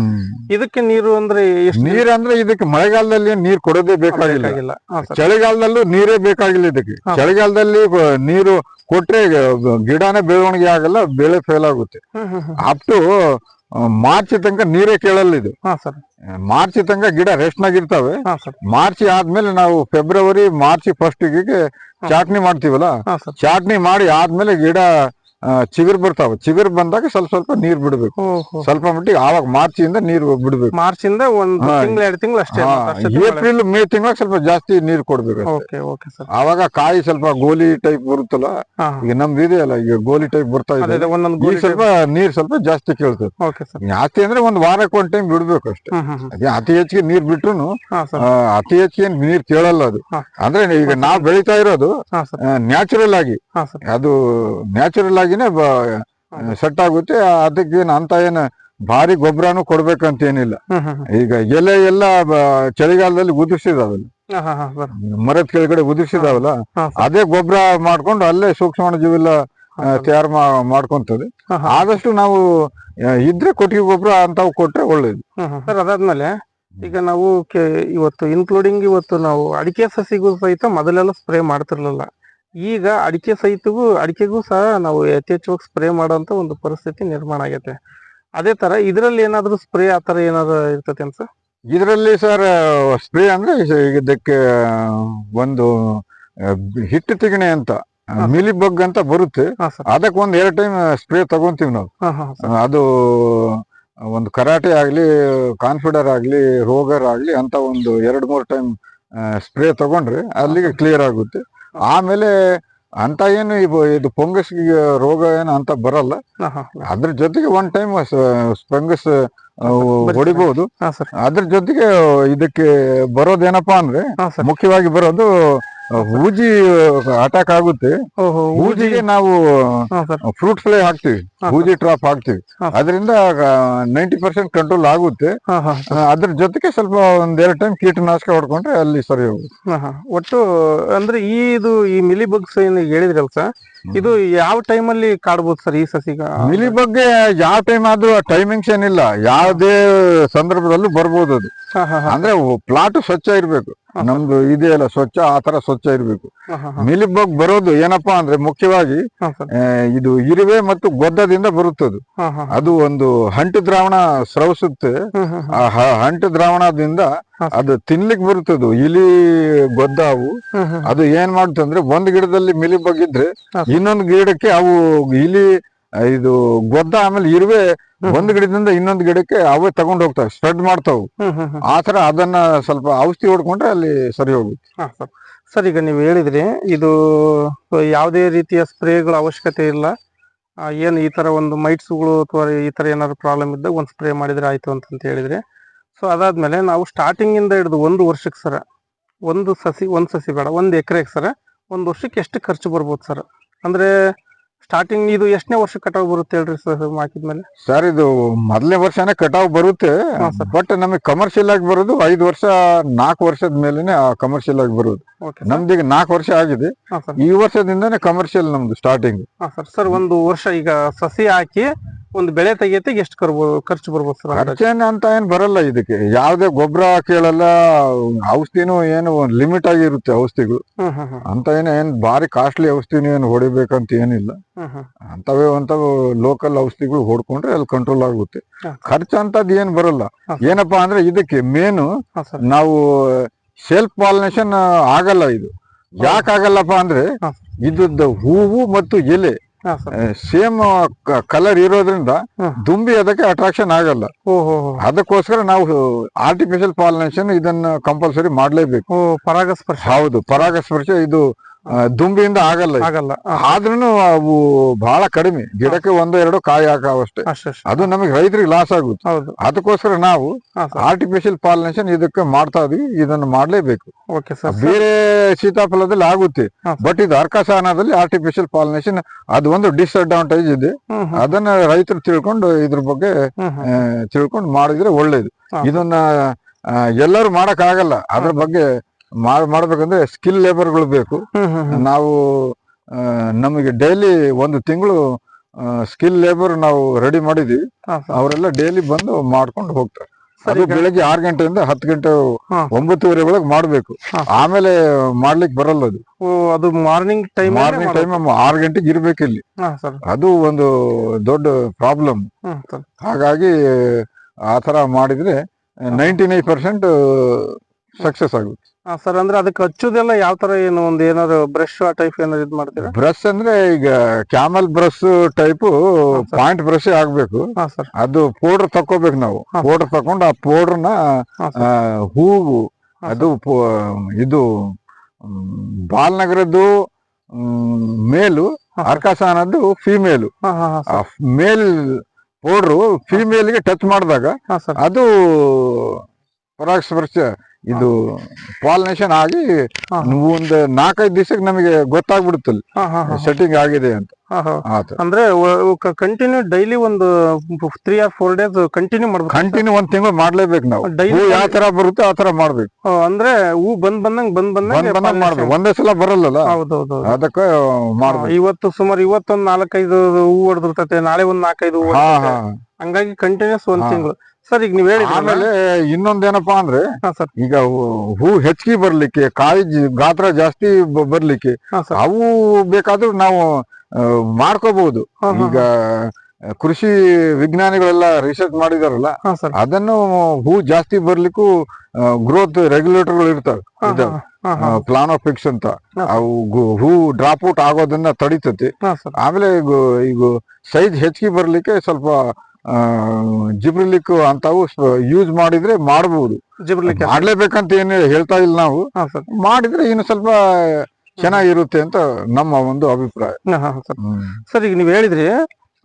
ಇದಕ್ಕೆ ನೀರು ಅಂದ್ರೆ ನೀರ್ ಅಂದ್ರೆ ಇದಕ್ಕೆ ಮಳೆಗಾಲದಲ್ಲಿ ನೀರ್ ಕೊಡೋದೇ ಬೇಕಾಗಿಲ್ಲ. ಚಳಿಗಾಲದಲ್ಲೂ ನೀರೇ ಬೇಕಾಗಿಲ್ಲ ಇದಕ್ಕೆ. ಚಳಿಗಾಲದಲ್ಲಿ ನೀರು ಕೊಟ್ರೆ ಗಿಡನೇ ಬೆಳವಣಿಗೆ ಆಗಲ್ಲ ಬೆಳೆ ಫೇಲ್ ಆಗುತ್ತೆ. ಅಪ್ ಟು ಮಾರ್ಚ್ ತನಕ ನೀರೇ ಕೇಳಲ್ಲ ಇದು. ಸರ್. ಮಾರ್ಚ್ ತನಕ ಗಿಡ ರೆಸ್ಟ್ ನಾಗಿರ್ತಾವೆ ಸರ್. ಮಾರ್ಚ್ ಆದ್ಮೇಲೆ ನಾವು ಫೆಬ್ರವರಿ ಮಾರ್ಚ್ ಫಸ್ಟ್ಗೆ ಚಾಟ್ನಿ ಮಾಡ್ತೀವಲ್ಲ? ಚಾಟ್ನಿ ಮಾಡಿ ಆದ್ಮೇಲೆ ಗಿಡ ಚಿಗುರು ಬರ್ತಾವ ಚಿಗುರು ಬಂದಾಗ ಸ್ವಲ್ಪ ಸ್ವಲ್ಪ ನೀರ್ ಬಿಡ್ಬೇಕು. ಸ್ವಲ್ಪ ಮಟ್ಟಿಗೆ ಆವಾಗ ಮಾರ್ಚ್ ಇಂದ ನೀರ್ ಬಿಡ್ಬೇಕು. ಮಾರ್ಚ್ ಇಂದ ಒಂದ್ ತಿಂಗಳ ಎರಡು ತಿಂಗಳು ಅಷ್ಟೇ. ಏಪ್ರಿಲ್ ಮೇ ತಿಂಗಳಾಗ ಸ್ವಲ್ಪ ಜಾಸ್ತಿ ನೀರ್ ಕೊಡ್ಬೇಕು ಆವಾಗ ಕಾಯಿ ಸ್ವಲ್ಪ ಗೋಲಿ ಟೈಪ್ ಬರುತ್ತಲ್ಲ ಈಗ ನಮ್ದು ಇದೆಯಲ್ಲ ಈಗ ಗೋಲಿ ಟೈಪ್ ಬರ್ತಾ ಇದೆ. ಸ್ವಲ್ಪ ನೀರ್ ಸ್ವಲ್ಪ ಜಾಸ್ತಿ ಕೇಳ್ತದೆ. ಜಾಸ್ತಿ ಅಂದ್ರೆ ಒಂದ್ ವಾರಕ್ಕೆ ಒಂದ್ ಟೈಮ್ ಬಿಡ್ಬೇಕು ಅಷ್ಟೇ. ಅದೇ ಅತಿ ಹೆಚ್ಚಿಗೆ ನೀರ್ ಬಿಟ್ರು ಅತಿ ಹೆಚ್ಚಿಗೆ ನೀರ್ ಕೇಳಲ್ಲ ಅದು. ಅಂದ್ರೆ ಈಗ ನಾವ್ ಬೆಳಿತಾ ಇರೋದು ನ್ಯಾಚುರಲ್ ಆಗಿ. ಅದು ನ್ಯಾಚುರಲ್ ಆಗಿನೇ ಸೆಟ್ ಆಗುತ್ತೆ. ಅದಕ್ಕೆ ಅಂತ ಏನು ಭಾರಿ ಗೊಬ್ಬರನು ಕೊಡ್ಬೇಕಂತ ಏನಿಲ್ಲ. ಈಗ ಎಲೆ ಎಲ್ಲ ಚಳಿಗಾಲದಲ್ಲಿ ಉದುರ್ಸಿದಾವಲ್ಲ ಮರದ ಕೆಳಗಡೆ ಉದುರ್ಸಿದಾವಲ್ಲ ಅದೇ ಗೊಬ್ಬರ ಮಾಡ್ಕೊಂಡು ಅಲ್ಲೇ ಸೂಕ್ಷ್ಮ ಜೀವಿಲ್ಲ ಹಾ ಸರ್. ತಯಾರು ಮಾಡ್ಕೊಂತದೆ. ಆದಷ್ಟು ನಾವು ಇದ್ರೆ ಕೊಟ್ಟಿಗೆ ಗೊಬ್ಬರ ಅಂತಾವ್ ಕೊಟ್ರೆ ಒಳ್ಳೇದು. ಸರ್ ಅದಾದ್ಮೇಲೆ ಈಗ ನಾವು ಇವತ್ತು ಇನ್ಕ್ಲೂಡಿಂಗ್ ಇವತ್ತು ನಾವು ಅಡಿಕೆ ಸಸಿಗೂ ಸಹಿತ ಮೊದಲೆಲ್ಲ ಸ್ಪ್ರೇ ಮಾಡ್ತಿರ್ಲಿಲ್ಲ. ಈಗ ಅಡಿಕೆ ಸಹಿತಗೂ ಅಡಿಕೆಗೂ ಸಹ ನಾವು ಯಥೇಚ್ಛವಾಗಿ ಸ್ಪ್ರೇ ಮಾಡುವಂತ ಒಂದು ಪರಿಸ್ಥಿತಿ ನಿರ್ಮಾಣ ಆಗೈತೆ. ಅದೇ ತರ ಇದರಲ್ಲಿ ಏನಾದರೂ ಸ್ಪ್ರೇ ಆ ಥರ ಏನಾದ್ರು ಇರ್ತೈತೆ ಅಂತ ಸರ್? ಇದರಲ್ಲಿ ಸರ್ ಸ್ಪ್ರೇ ಅಂದ್ರೆ ಇದಕ್ಕೆ ಒಂದು ಹಿಟ್ಟು ತಿಗಣೆ ಅಂತ ಮಿಲಿ ಬಗ್ ಅಂತ ಬರುತ್ತೆ. ಅದಕ್ಕೆ ಒಂದ್ ಎರಡು ಟೈಮ್ ಸ್ಪ್ರೇ ತಗೊಂತೀವಿ ನಾವು. ಅದು ಒಂದು ಕರಾಟೆ ಆಗ್ಲಿ ಕಾನ್ಫಿಡರ್ ಆಗ್ಲಿ ರೋಗರ್ ಆಗ್ಲಿ ಅಂತ ಒಂದು ಎರಡು ಮೂರು ಟೈಮ್ ಸ್ಪ್ರೇ ತಗೊಂಡ್ರೆ ಅಲ್ಲಿಗೆ ಕ್ಲಿಯರ್ ಆಗುತ್ತೆ. ಆಮೇಲೆ ಅಂತ ಏನು ಇದು ಪೊಂಗಸ್ ರೋಗ ಏನು ಅಂತ ಬರಲ್ಲ. ಅದ್ರ ಜೊತೆಗೆ ಒನ್ ಟೈಮ್ ಪೊಂಗಸ್. ಹೊಡಿಬಹುದು ಅದ್ರ ಜೊತೆಗೆ ಇದಕ್ಕೆ ಬರೋದೇನಪ್ಪಾ ಅಂದ್ರೆ ಮುಖ್ಯವಾಗಿ ಬರೋದು ಹೂಜಿ ಅಟ್ಯಾಕ್ ಆಗುತ್ತೆ. ಹೂಜಿಗೆ ನಾವು ಫ್ರೂಟ್ ಫ್ಲೈ ಹಾಕ್ತಿವಿ. ಹೂಜಿ ಟ್ರಾಪ್ ಹಾಕ್ತಿವಿ. ಅದರಿಂದ ನೈಂಟಿ ಪರ್ಸೆಂಟ್ ಕಂಟ್ರೋಲ್ ಆಗುತ್ತೆ. ಅದ್ರ ಜೊತೆಗೆ ಸ್ವಲ್ಪ ಒಂದೆರಡು ಟೈಮ್ ಕೀಟನಾಶಕ ಹೊಡ್ಕೊಂಡ್ರೆ ಅಲ್ಲಿ ಸರಿ ಹೋಗುತ್ತೆ. ಒಟ್ಟು ಅಂದ್ರೆ ಈ ಇದು ಈ ಮಿಲಿ ಬಗ್ಸ್ ಏನು ಹೇಳಿದ್ರಲ್ಲ ಸರ್ ಇದು ಯಾವ ಟೈಮ್ ಅಲ್ಲಿ ಕಾಡ್ಬೋದು ಸರ್ ಈ ಸಸಿಗ? ಮಿಲಿ ಬಗ್ಗೆ ಯಾವ ಟೈಮ್ ಆದ್ರೂ ಟೈಮಿಂಗ್ಸ್ ಏನಿಲ್ಲ. ಯಾವುದೇ ಸಂದರ್ಭದಲ್ಲೂ ಬರ್ಬೋದು ಅದು. ಅಂದ್ರೆ ಪ್ಲಾಟ್ ಸ್ವಚ್ಛ ಇರ್ಬೇಕು. ನಮ್ದು ಇದೆಯಲ್ಲ ಸ್ವಚ್ಛ ಆ ತರ ಸ್ವಚ್ಛ ಇರಬೇಕು. ಮಿಲಿ ಬಗ್ ಬರೋದು ಏನಪ್ಪಾ ಅಂದ್ರೆ ಮುಖ್ಯವಾಗಿ ಇದು ಇರುವೆ ಮತ್ತು ಗೊದ್ದದಿಂದ ಬರುತ್ತದು. ಅದು ಒಂದು ಹಂಟು ದ್ರಾವಣ ಸ್ರವಿಸುತ್ತೆ. ಆ ಹಂಟು ದ್ರಾವಣದಿಂದ ಅದು ತಿನ್ಲಿಕ್ ಬರುತ್ತದು. ಇಲಿ ಗೊದ್ದ ಅವು. ಅದು ಏನ್ ಮಾಡುತ್ತಂದ್ರೆ ಒಂದ್ ಗಿಡದಲ್ಲಿ ಮಿಲಿ ಬಗ್ ಇದ್ರೆ ಇನ್ನೊಂದು ಗಿಡಕ್ಕೆ ಅವು ಇಲಿ ಇದು ಗೊದ್ದ ಆಮೇಲೆ ಇರುವೆ. ಒಂದ್ ಗಿಡದಿಂದ ಇನ್ನೊಂದ್ ಗಿಡಕ್ಕೆ ಅವೇ ತಗೊಂಡ್ ಹೋಗ್ತಾವೆ ಸ್ಪ್ರೆಡ್ ಮಾಡ್ತಾವ್. ಆತರ ಅದನ್ನ ಸ್ವಲ್ಪ ಔಷಧಿ ಹೊಡ್ಕೊಂಡ್ರೆ ಅಲ್ಲಿ ಸರಿ ಹೋಗುತ್ತೆ ಹಾ, ಸರ್. ಸರ್ ಈಗ ನೀವು ಹೇಳಿದ್ರಿ ಇದು ಯಾವುದೇ ರೀತಿಯ ಸ್ಪ್ರೇಗಳ ಅವಶ್ಯಕತೆ ಇಲ್ಲ. ಏನು ಈ ತರ ಒಂದು ಮೈಟ್ಸ್ಗಳು ಅಥವಾ ಈ ತರ ಏನಾದ್ರು ಪ್ರಾಬ್ಲಮ್ ಇದ್ದಾಗ ಒಂದು ಸ್ಪ್ರೇ ಮಾಡಿದ್ರೆ ಆಯ್ತು ಅಂತ ಹೇಳಿದ್ರಿ. ಸೊ ಅದಾದ್ಮೇಲೆ ನಾವು ಸ್ಟಾರ್ಟಿಂಗ್ ಇಂದ ಹಿಡಿದು ಒಂದು ವರ್ಷಕ್ಕೆ ಸರ ಒಂದು ಸಸಿ ಒಂದು ಸಸಿ ಬೇಡ ಒಂದು ಎಕರೆಗೆ ಸರ ಒಂದು ವರ್ಷಕ್ಕೆ ಎಷ್ಟು ಖರ್ಚು ಬರ್ಬೋದು ಸರ್? ಅಂದ್ರೆ ಸ್ಟಾರ್ಟಿಂಗ್ ಇದು ಎಷ್ಟನೇ ವರ್ಷ ಕಟಾವ್ ಬರುತ್ತೆ ಹೇಳ್ರಿ ಸರ್ ಹಾಕಿದ್ಮೇಲೆ? ಸರ್ ಇದು ಮೊದಲನೇ ವರ್ಷನೇ ಕಟಾವ್ ಬರುತ್ತೆ. ಬಟ್ ನಮಗೆ ಕಮರ್ಷಿಯಲ್ ಆಗಿ ಬರೋದು ಐದು ವರ್ಷ ನಾಲ್ಕು ವರ್ಷದ ಮೇಲೆನೆ ಕಮರ್ಷಿಯಲ್ ಆಗಿ ಬರೋದು. ಓಕೆ ಈಗ ನಾಲ್ಕು ವರ್ಷ ಆಗಿದೆ. ಈ ವರ್ಷದಿಂದನೇ ಕಮರ್ಷಿಯಲ್ ನಮ್ದು ಸ್ಟಾರ್ಟಿಂಗ್ ಸರ್ ಒಂದು ವರ್ಷ ಈಗ ಸಸಿ ಹಾಕಿ ಒಂದು ಬೆಳೆ ತೆಗೆಯತ್ತೆ ಎಷ್ಟು ಕರ್ಬೋದು ಖರ್ಚು ಬರ್ಬೋದು ಸರ್? ಖರ್ಚೇನ ಅಂತ ಏನ್ ಬರಲ್ಲ ಇದಕ್ಕೆ. ಯಾವ್ದೇ ಗೊಬ್ಬರ ಕೇಳಲ್ಲ ಔಷಧಿನೂ ಏನು ಲಿಮಿಟ್ ಆಗಿರುತ್ತೆ ಔಷಧಿಗಳು. ಅಂತ ಏನು ಏನ್ ಭಾರಿ ಕಾಸ್ಟ್ಲಿ ಔಷಧಿನೂ ಏನು ಹೊಡಿಬೇಕಂತ ಏನಿಲ್ಲ. ಅಂತವೇ ಅಂತವು ಲೋಕಲ್ ಔಷಧಿಗಳು ಹೊಡ್ಕೊಂಡ್ರೆ ಅಲ್ಲಿ ಕಂಟ್ರೋಲ್ ಆಗುತ್ತೆ. ಖರ್ಚು ಅಂತದ್ ಏನ್ ಬರಲ್ಲ. ಏನಪ್ಪಾ ಅಂದ್ರೆ ಇದಕ್ಕೆ ಮೇನು ನಾವು ಸೆಲ್ಫ್ ಪಾಲಿನೇಷನ್ ಆಗಲ್ಲ ಇದು. ಯಾಕಾಗಲ್ಲಪ್ಪ ಅಂದ್ರೆ. ಇದ್ದದ್ದು ಹೂವು ಮತ್ತು ಎಲೆ. ಸೇಮ್ ಕಲರ್ ಇರೋದ್ರಿಂದ. ದುಂಬಿ ಅದಕ್ಕೆ ಅಟ್ರಾಕ್ಷನ್ ಆಗಲ್ಲ. ಅದಕ್ಕೋಸ್ಕರ ನಾವು ಆರ್ಟಿಫಿಷಿಯಲ್ ಪಾಲಿನೇಷನ್ ಇದನ್ನ ಕಂಪಲ್ಸರಿ ಮಾಡ್ಲೇಬೇಕು. ಪರಾಗಸ್ಪರ್ಶ. ಹೌದು ಪರಾಗಸ್ಪರ್ಶ ಇದು ದುಂಬಿಯಿಂದ ಆಗಲ್ಲ. ಆಗಲ್ಲ. ಆದ್ರೂ ಅವು ಬಹಳ ಕಡಿಮೆ. ಗಿಡಕ್ಕೆ ಒಂದು ಎರಡು ಕಾಯಿ ಹಾಕಾವಷ್ಟೇ. ಅದು ನಮಗೆ ರೈತರಿಗೆ ಲಾಸ್ ಆಗುತ್ತೆ. ಅದಕ್ಕೋಸ್ಕರ ನಾವು ಆರ್ಟಿಫಿಷಿಯಲ್ ಪಾಲಿನೇಷನ್ ಇದಕ್ಕೆ ಮಾಡ್ತಾ ಇದೀವಿ. ಇದನ್ನು ಮಾಡ್ಲೇಬೇಕು. ಬೇರೆ ಸೀತಾಫಲದಲ್ಲಿ ಆಗುತ್ತೆ. ಬಟ್ ಇದು ಅರ್ಕಸಾನದಲ್ಲಿ ಆರ್ಟಿಫಿಷಿಯಲ್ ಪಾಲಿನೇಷನ್ ಅದು ಒಂದು ಡಿಸ್ಅಡ್ವಾಂಟೇಜ್ ಇದೆ. ಅದನ್ನ ರೈತರು ತಿಳ್ಕೊಂಡು ಇದ್ರ ಬಗ್ಗೆ ತಿಳ್ಕೊಂಡು ಮಾಡಿದ್ರೆ ಒಳ್ಳೇದು. ಇದನ್ನ ಎಲ್ಲರೂ ಮಾಡಕ್ ಆಗಲ್ಲ ಅದ್ರ ಬಗ್ಗೆ ಮಾಡ್- ಮಾಡ್ಬೇಕಂದ್ರೆ ಸ್ಕಿಲ್ ಲೇಬರ್ಗಳು ಬೇಕು. ನಾವು ನಮಗೆ ಡೈಲಿ ಒಂದು ತಿಂಗಳು ಸ್ಕಿಲ್ ಲೇಬರ್ ನಾವು ರೆಡಿ ಮಾಡಿದೀವಿ. ಅವರೆಲ್ಲ ಡೈಲಿ ಬಂದು ಮಾಡ್ಕೊಂಡು ಹೋಗ್ತಾರೆ. ಅದು ಬೆಳಗ್ಗೆ ಆರು ಗಂಟೆಯಿಂದ ಹತ್ತು ಗಂಟೆ. ಒಂಬತ್ತುವರೆ ಒಳಗೆ ಮಾಡ್ಬೇಕು. ಆಮೇಲೆ ಮಾಡ್ಲಿಕ್ಕೆ ಬರಲ್ಲ ಅದು. ಅದು ಮಾರ್ನಿಂಗ್ ಟೈಮ್ ಮಾರ್ನಿಂಗ್ ಟೈಮ್ ಆರು ಗಂಟೆಗೆ ಇರ್ಬೇಕು ಇಲ್ಲಿ. ಅದು ಒಂದು ದೊಡ್ಡ ಪ್ರಾಬ್ಲಮ್ ಹಾಗಾಗಿ ಆ ತರ ಮಾಡಿದ್ರೆ ನೈಂಟಿ ನೈನ್ ಪರ್ಸೆಂಟ್ ಸಕ್ಸಸ್ ಆಗುತ್ತೆ. ಹಾ ಸರ್ ಅಂದ್ರೆ ಅದಕ್ಕೆ ಹಚ್ಚುದೆಲ್ಲ ಯಾವ ತರ ಏನು ಒಂದು ಏನಾದ್ರು ಬ್ರಷ್ ಆ ಟೈಪ್ ಏನಾದ್ರು ಇದು ಮಾಡ್ತೀರಾ? ಬ್ರಷ್ ಅಂದ್ರೆ ಈಗ camel brush type point brush ಆಗ್ಬೇಕು. ಹಾ ಸರ್. ಅದು ಪೌಡರ್ ತಕೋಬೇಕು ನಾವು. ಪೌಡರ್ ತಕೊಂಡು ಆ ಪೌಡರ್ನ ಹೂವು ಅದು ಇದು ಬಾಲ್ನಗರದ್ದು ಮೇಲು. ಅರ್ಕಾಸಾನದ್ದು ಫಿಮೇಲು ಮೇಲ್ ಪೌಡ್ರು ಫಿಮೇಲ್ಗೆ ಟಚ್ ಮಾಡಿದಾಗ ಅದು ಪರಾಗಸ್ಪರ್ಶ ಇದು ಪಾಲಿನೇಷನ್ ಆಗಿ ಒಂದ್ ಒಂದು ನಾಲ್ಕೈದು ದಿವಸಕ್ಕೆ ನಮಗೆ ಗೊತ್ತಾಗ್ಬಿಡುತ್ತಲ್ಲಿ. ಹಾ ಹಾ ಹಾ ಸೆಟ್ಟಿಂಗ್ ಆಗಿದೆ ಅಂತ. ಅಂದ್ರೆ ಕಂಟಿನ್ಯೂ ಡೈಲಿ ಒಂದು three or four days continue ಮಾಡ್ಬೇಕು. ಕಂಟಿನ್ಯೂ ಒಂದ್ ತಿಂಗಳು ಮಾಡ್ಲೇಬೇಕು ನಾವು. ಡೈಲಿ ಯಾವ ತರ ಬರುತ್ತೆ ಆ ತರ ಮಾಡ್ಬೇಕು. ಅಂದ್ರೆ ಹೂ ಬಂದ್ ಬಂದಂಗ್ ಬಂದ್ ಬಂದ್ ಬಂದಂಗ್ ಮಾಡ್ಬೇಕು. ಒಂದೇ ಸಲ ಬರಲ್ಲ ಹೌದೌದು ಅದಕ್ಕೆ ಮಾಡ್ಬೇಕು. ಇವತ್ತು ಸುಮಾರು ಇವತ್ತೊಂದ್ ನಾಲ್ಕೈದು ಹೂ ಹೊಡೆದಿರ್ತೈತೆ. ನಾಳೆ ಒಂದ್ ನಾಲ್ಕೈದು ಹೂ ಹಂಗಾಗಿ ಕಂಟಿನ್ಯೂಸ್ ಒಂದ್. ತಿಂಗಳು. ಸರ್ ಈಗ ನೀವ್ ಹೇಳಿ ಆಮೇಲೆ ಇನ್ನೊಂದೇನಪ್ಪಾ ಅಂದ್ರೆ ಈಗ ಹೂ- ಹೆಚ್ಚಿಗೆ ಬರ್ಲಿಕ್ಕೆ ಕಾಯಿ ಗಾತ್ರ ಜಾಸ್ತಿ ಬರ್ಲಿಕ್ಕೆ ಅವು ಬೇಕಾದ್ರೂ ನಾವು ಮಾಡ್ಕೋಬಹುದು. ಈಗ ಕೃಷಿ ವಿಜ್ಞಾನಿಗಳೆಲ್ಲ ರಿಸರ್ಚ್ ಮಾಡಿದಾರಲ್ಲ ಅದನ್ನು ಹೂ ಜಾಸ್ತಿ ಬರ್ಲಿಕ್ಕೂ ಗ್ರೋತ್ ರೆಗ್ಯುಲೇಟರ್ಗಳು ಇರ್ತವೆ. ಪ್ಲಾನ್ ಆಫ್ ಫಿಕ್ಸ್ ಅಂತ. ಅವು ಹೂ ಡ್ರಾಪ್ ಔಟ್ ಆಗೋದನ್ನ ತಡಿತತಿ. ಆಮೇಲೆ ಈಗ ಸೈಜ್ ಹೆಚ್ಚಿಗೆ ಬರ್ಲಿಕ್ಕೆ ಸ್ವಲ್ಪ ಜಿಬ್ರಿಲಿಕ್ ಅಂತಾವು ಯೂಸ್ ಮಾಡಿದ್ರೆ ಮಾಡಬಹುದು ಜಿಬ್ರಿಲಿಕ್ ಮಾಡ್ಲೇಬೇಕಂತ ಏನು ಹೇಳ್ತಾ ಇಲ್ಲ ನಾವು. ಸರ್. ಮಾಡಿದ್ರೆ ಇನ್ನು ಸ್ವಲ್ಪ ಚೆನ್ನಾಗಿರುತ್ತೆ ಅಂತ ನಮ್ಮ ಒಂದು ಅಭಿಪ್ರಾಯ. ಸರ್ ಈಗ ನೀವು ಹೇಳಿದ್ರಿ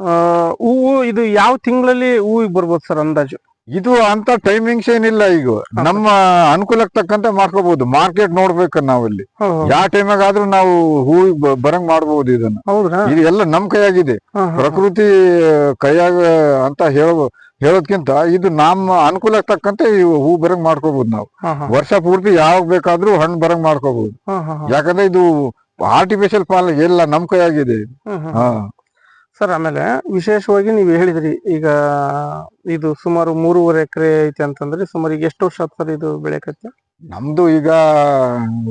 ಆ, ಹೂವು ಇದು ಯಾವ ತಿಂಗಳಲ್ಲಿ ಹೂವಿಗೆ ಬರ್ಬೋದು ಸರ್ ಅಂದಾಜು? ಇದು ಅಂತ ಟೈಮಿಂಗ್ಸ್ ಏನಿಲ್ಲ ಈಗ. ನಮ್ಮ ಅನುಕೂಲಕ್ಕೆ ತಕ್ಕಂತೆ ಮಾಡ್ಕೋಬಹುದು. ಮಾರ್ಕೆಟ್ ನೋಡ್ಬೇಕು ನಾವಲ್ಲಿ. ಯಾವ ಟೈಮಾಗ ಆದ್ರೂ ನಾವು ಹೂ ಬರಂಗ್ ಮಾಡಬಹುದು ಇದನ್ನ. ಇದು ಎಲ್ಲ ನಮ್ ಕೈಯಾಗಿದೆ. ಪ್ರಕೃತಿ ಕೈಯಾಗ ಅಂತ ಹೇಳ ಹೇಳೋದ್ಕಿಂತ ಇದು ನಮ್ಮ ಅನುಕೂಲಕ್ಕೆ ತಕ್ಕಂತೆ ಹೂ ಬರಂಗ್ ಮಾಡ್ಕೋಬಹುದು ನಾವು. ವರ್ಷ ಪೂರ್ತಿ ಯಾವಾಗ ಬೇಕಾದ್ರೂ ಹಣ್ಣು ಬರಂಗ್ ಮಾಡ್ಕೋಬಹುದು. ಯಾಕಂದ್ರೆ ಇದು ಆರ್ಟಿಫಿಷಿಯಲ್ ಪಾಲ್ ಎಲ್ಲ ನಮ್ ಕೈಯಾಗಿದೆ. ಹಾ. ಸರ್ ಆಮೇಲೆ ವಿಶೇಷವಾಗಿ ನೀವು ಹೇಳಿದ್ರಿ ಈಗ ಇದು ಸುಮಾರು ಮೂರುವರೆ ಎಕರೆ ಐತೆ ಅಂತಂದ್ರೆ ಸುಮಾರು ಈಗ ಎಷ್ಟು ವರ್ಷ ಆತ್ ಸರ್ ಇದು ಬೆಳೆಕತ್ತೆ ನಮ್ದು ಈಗ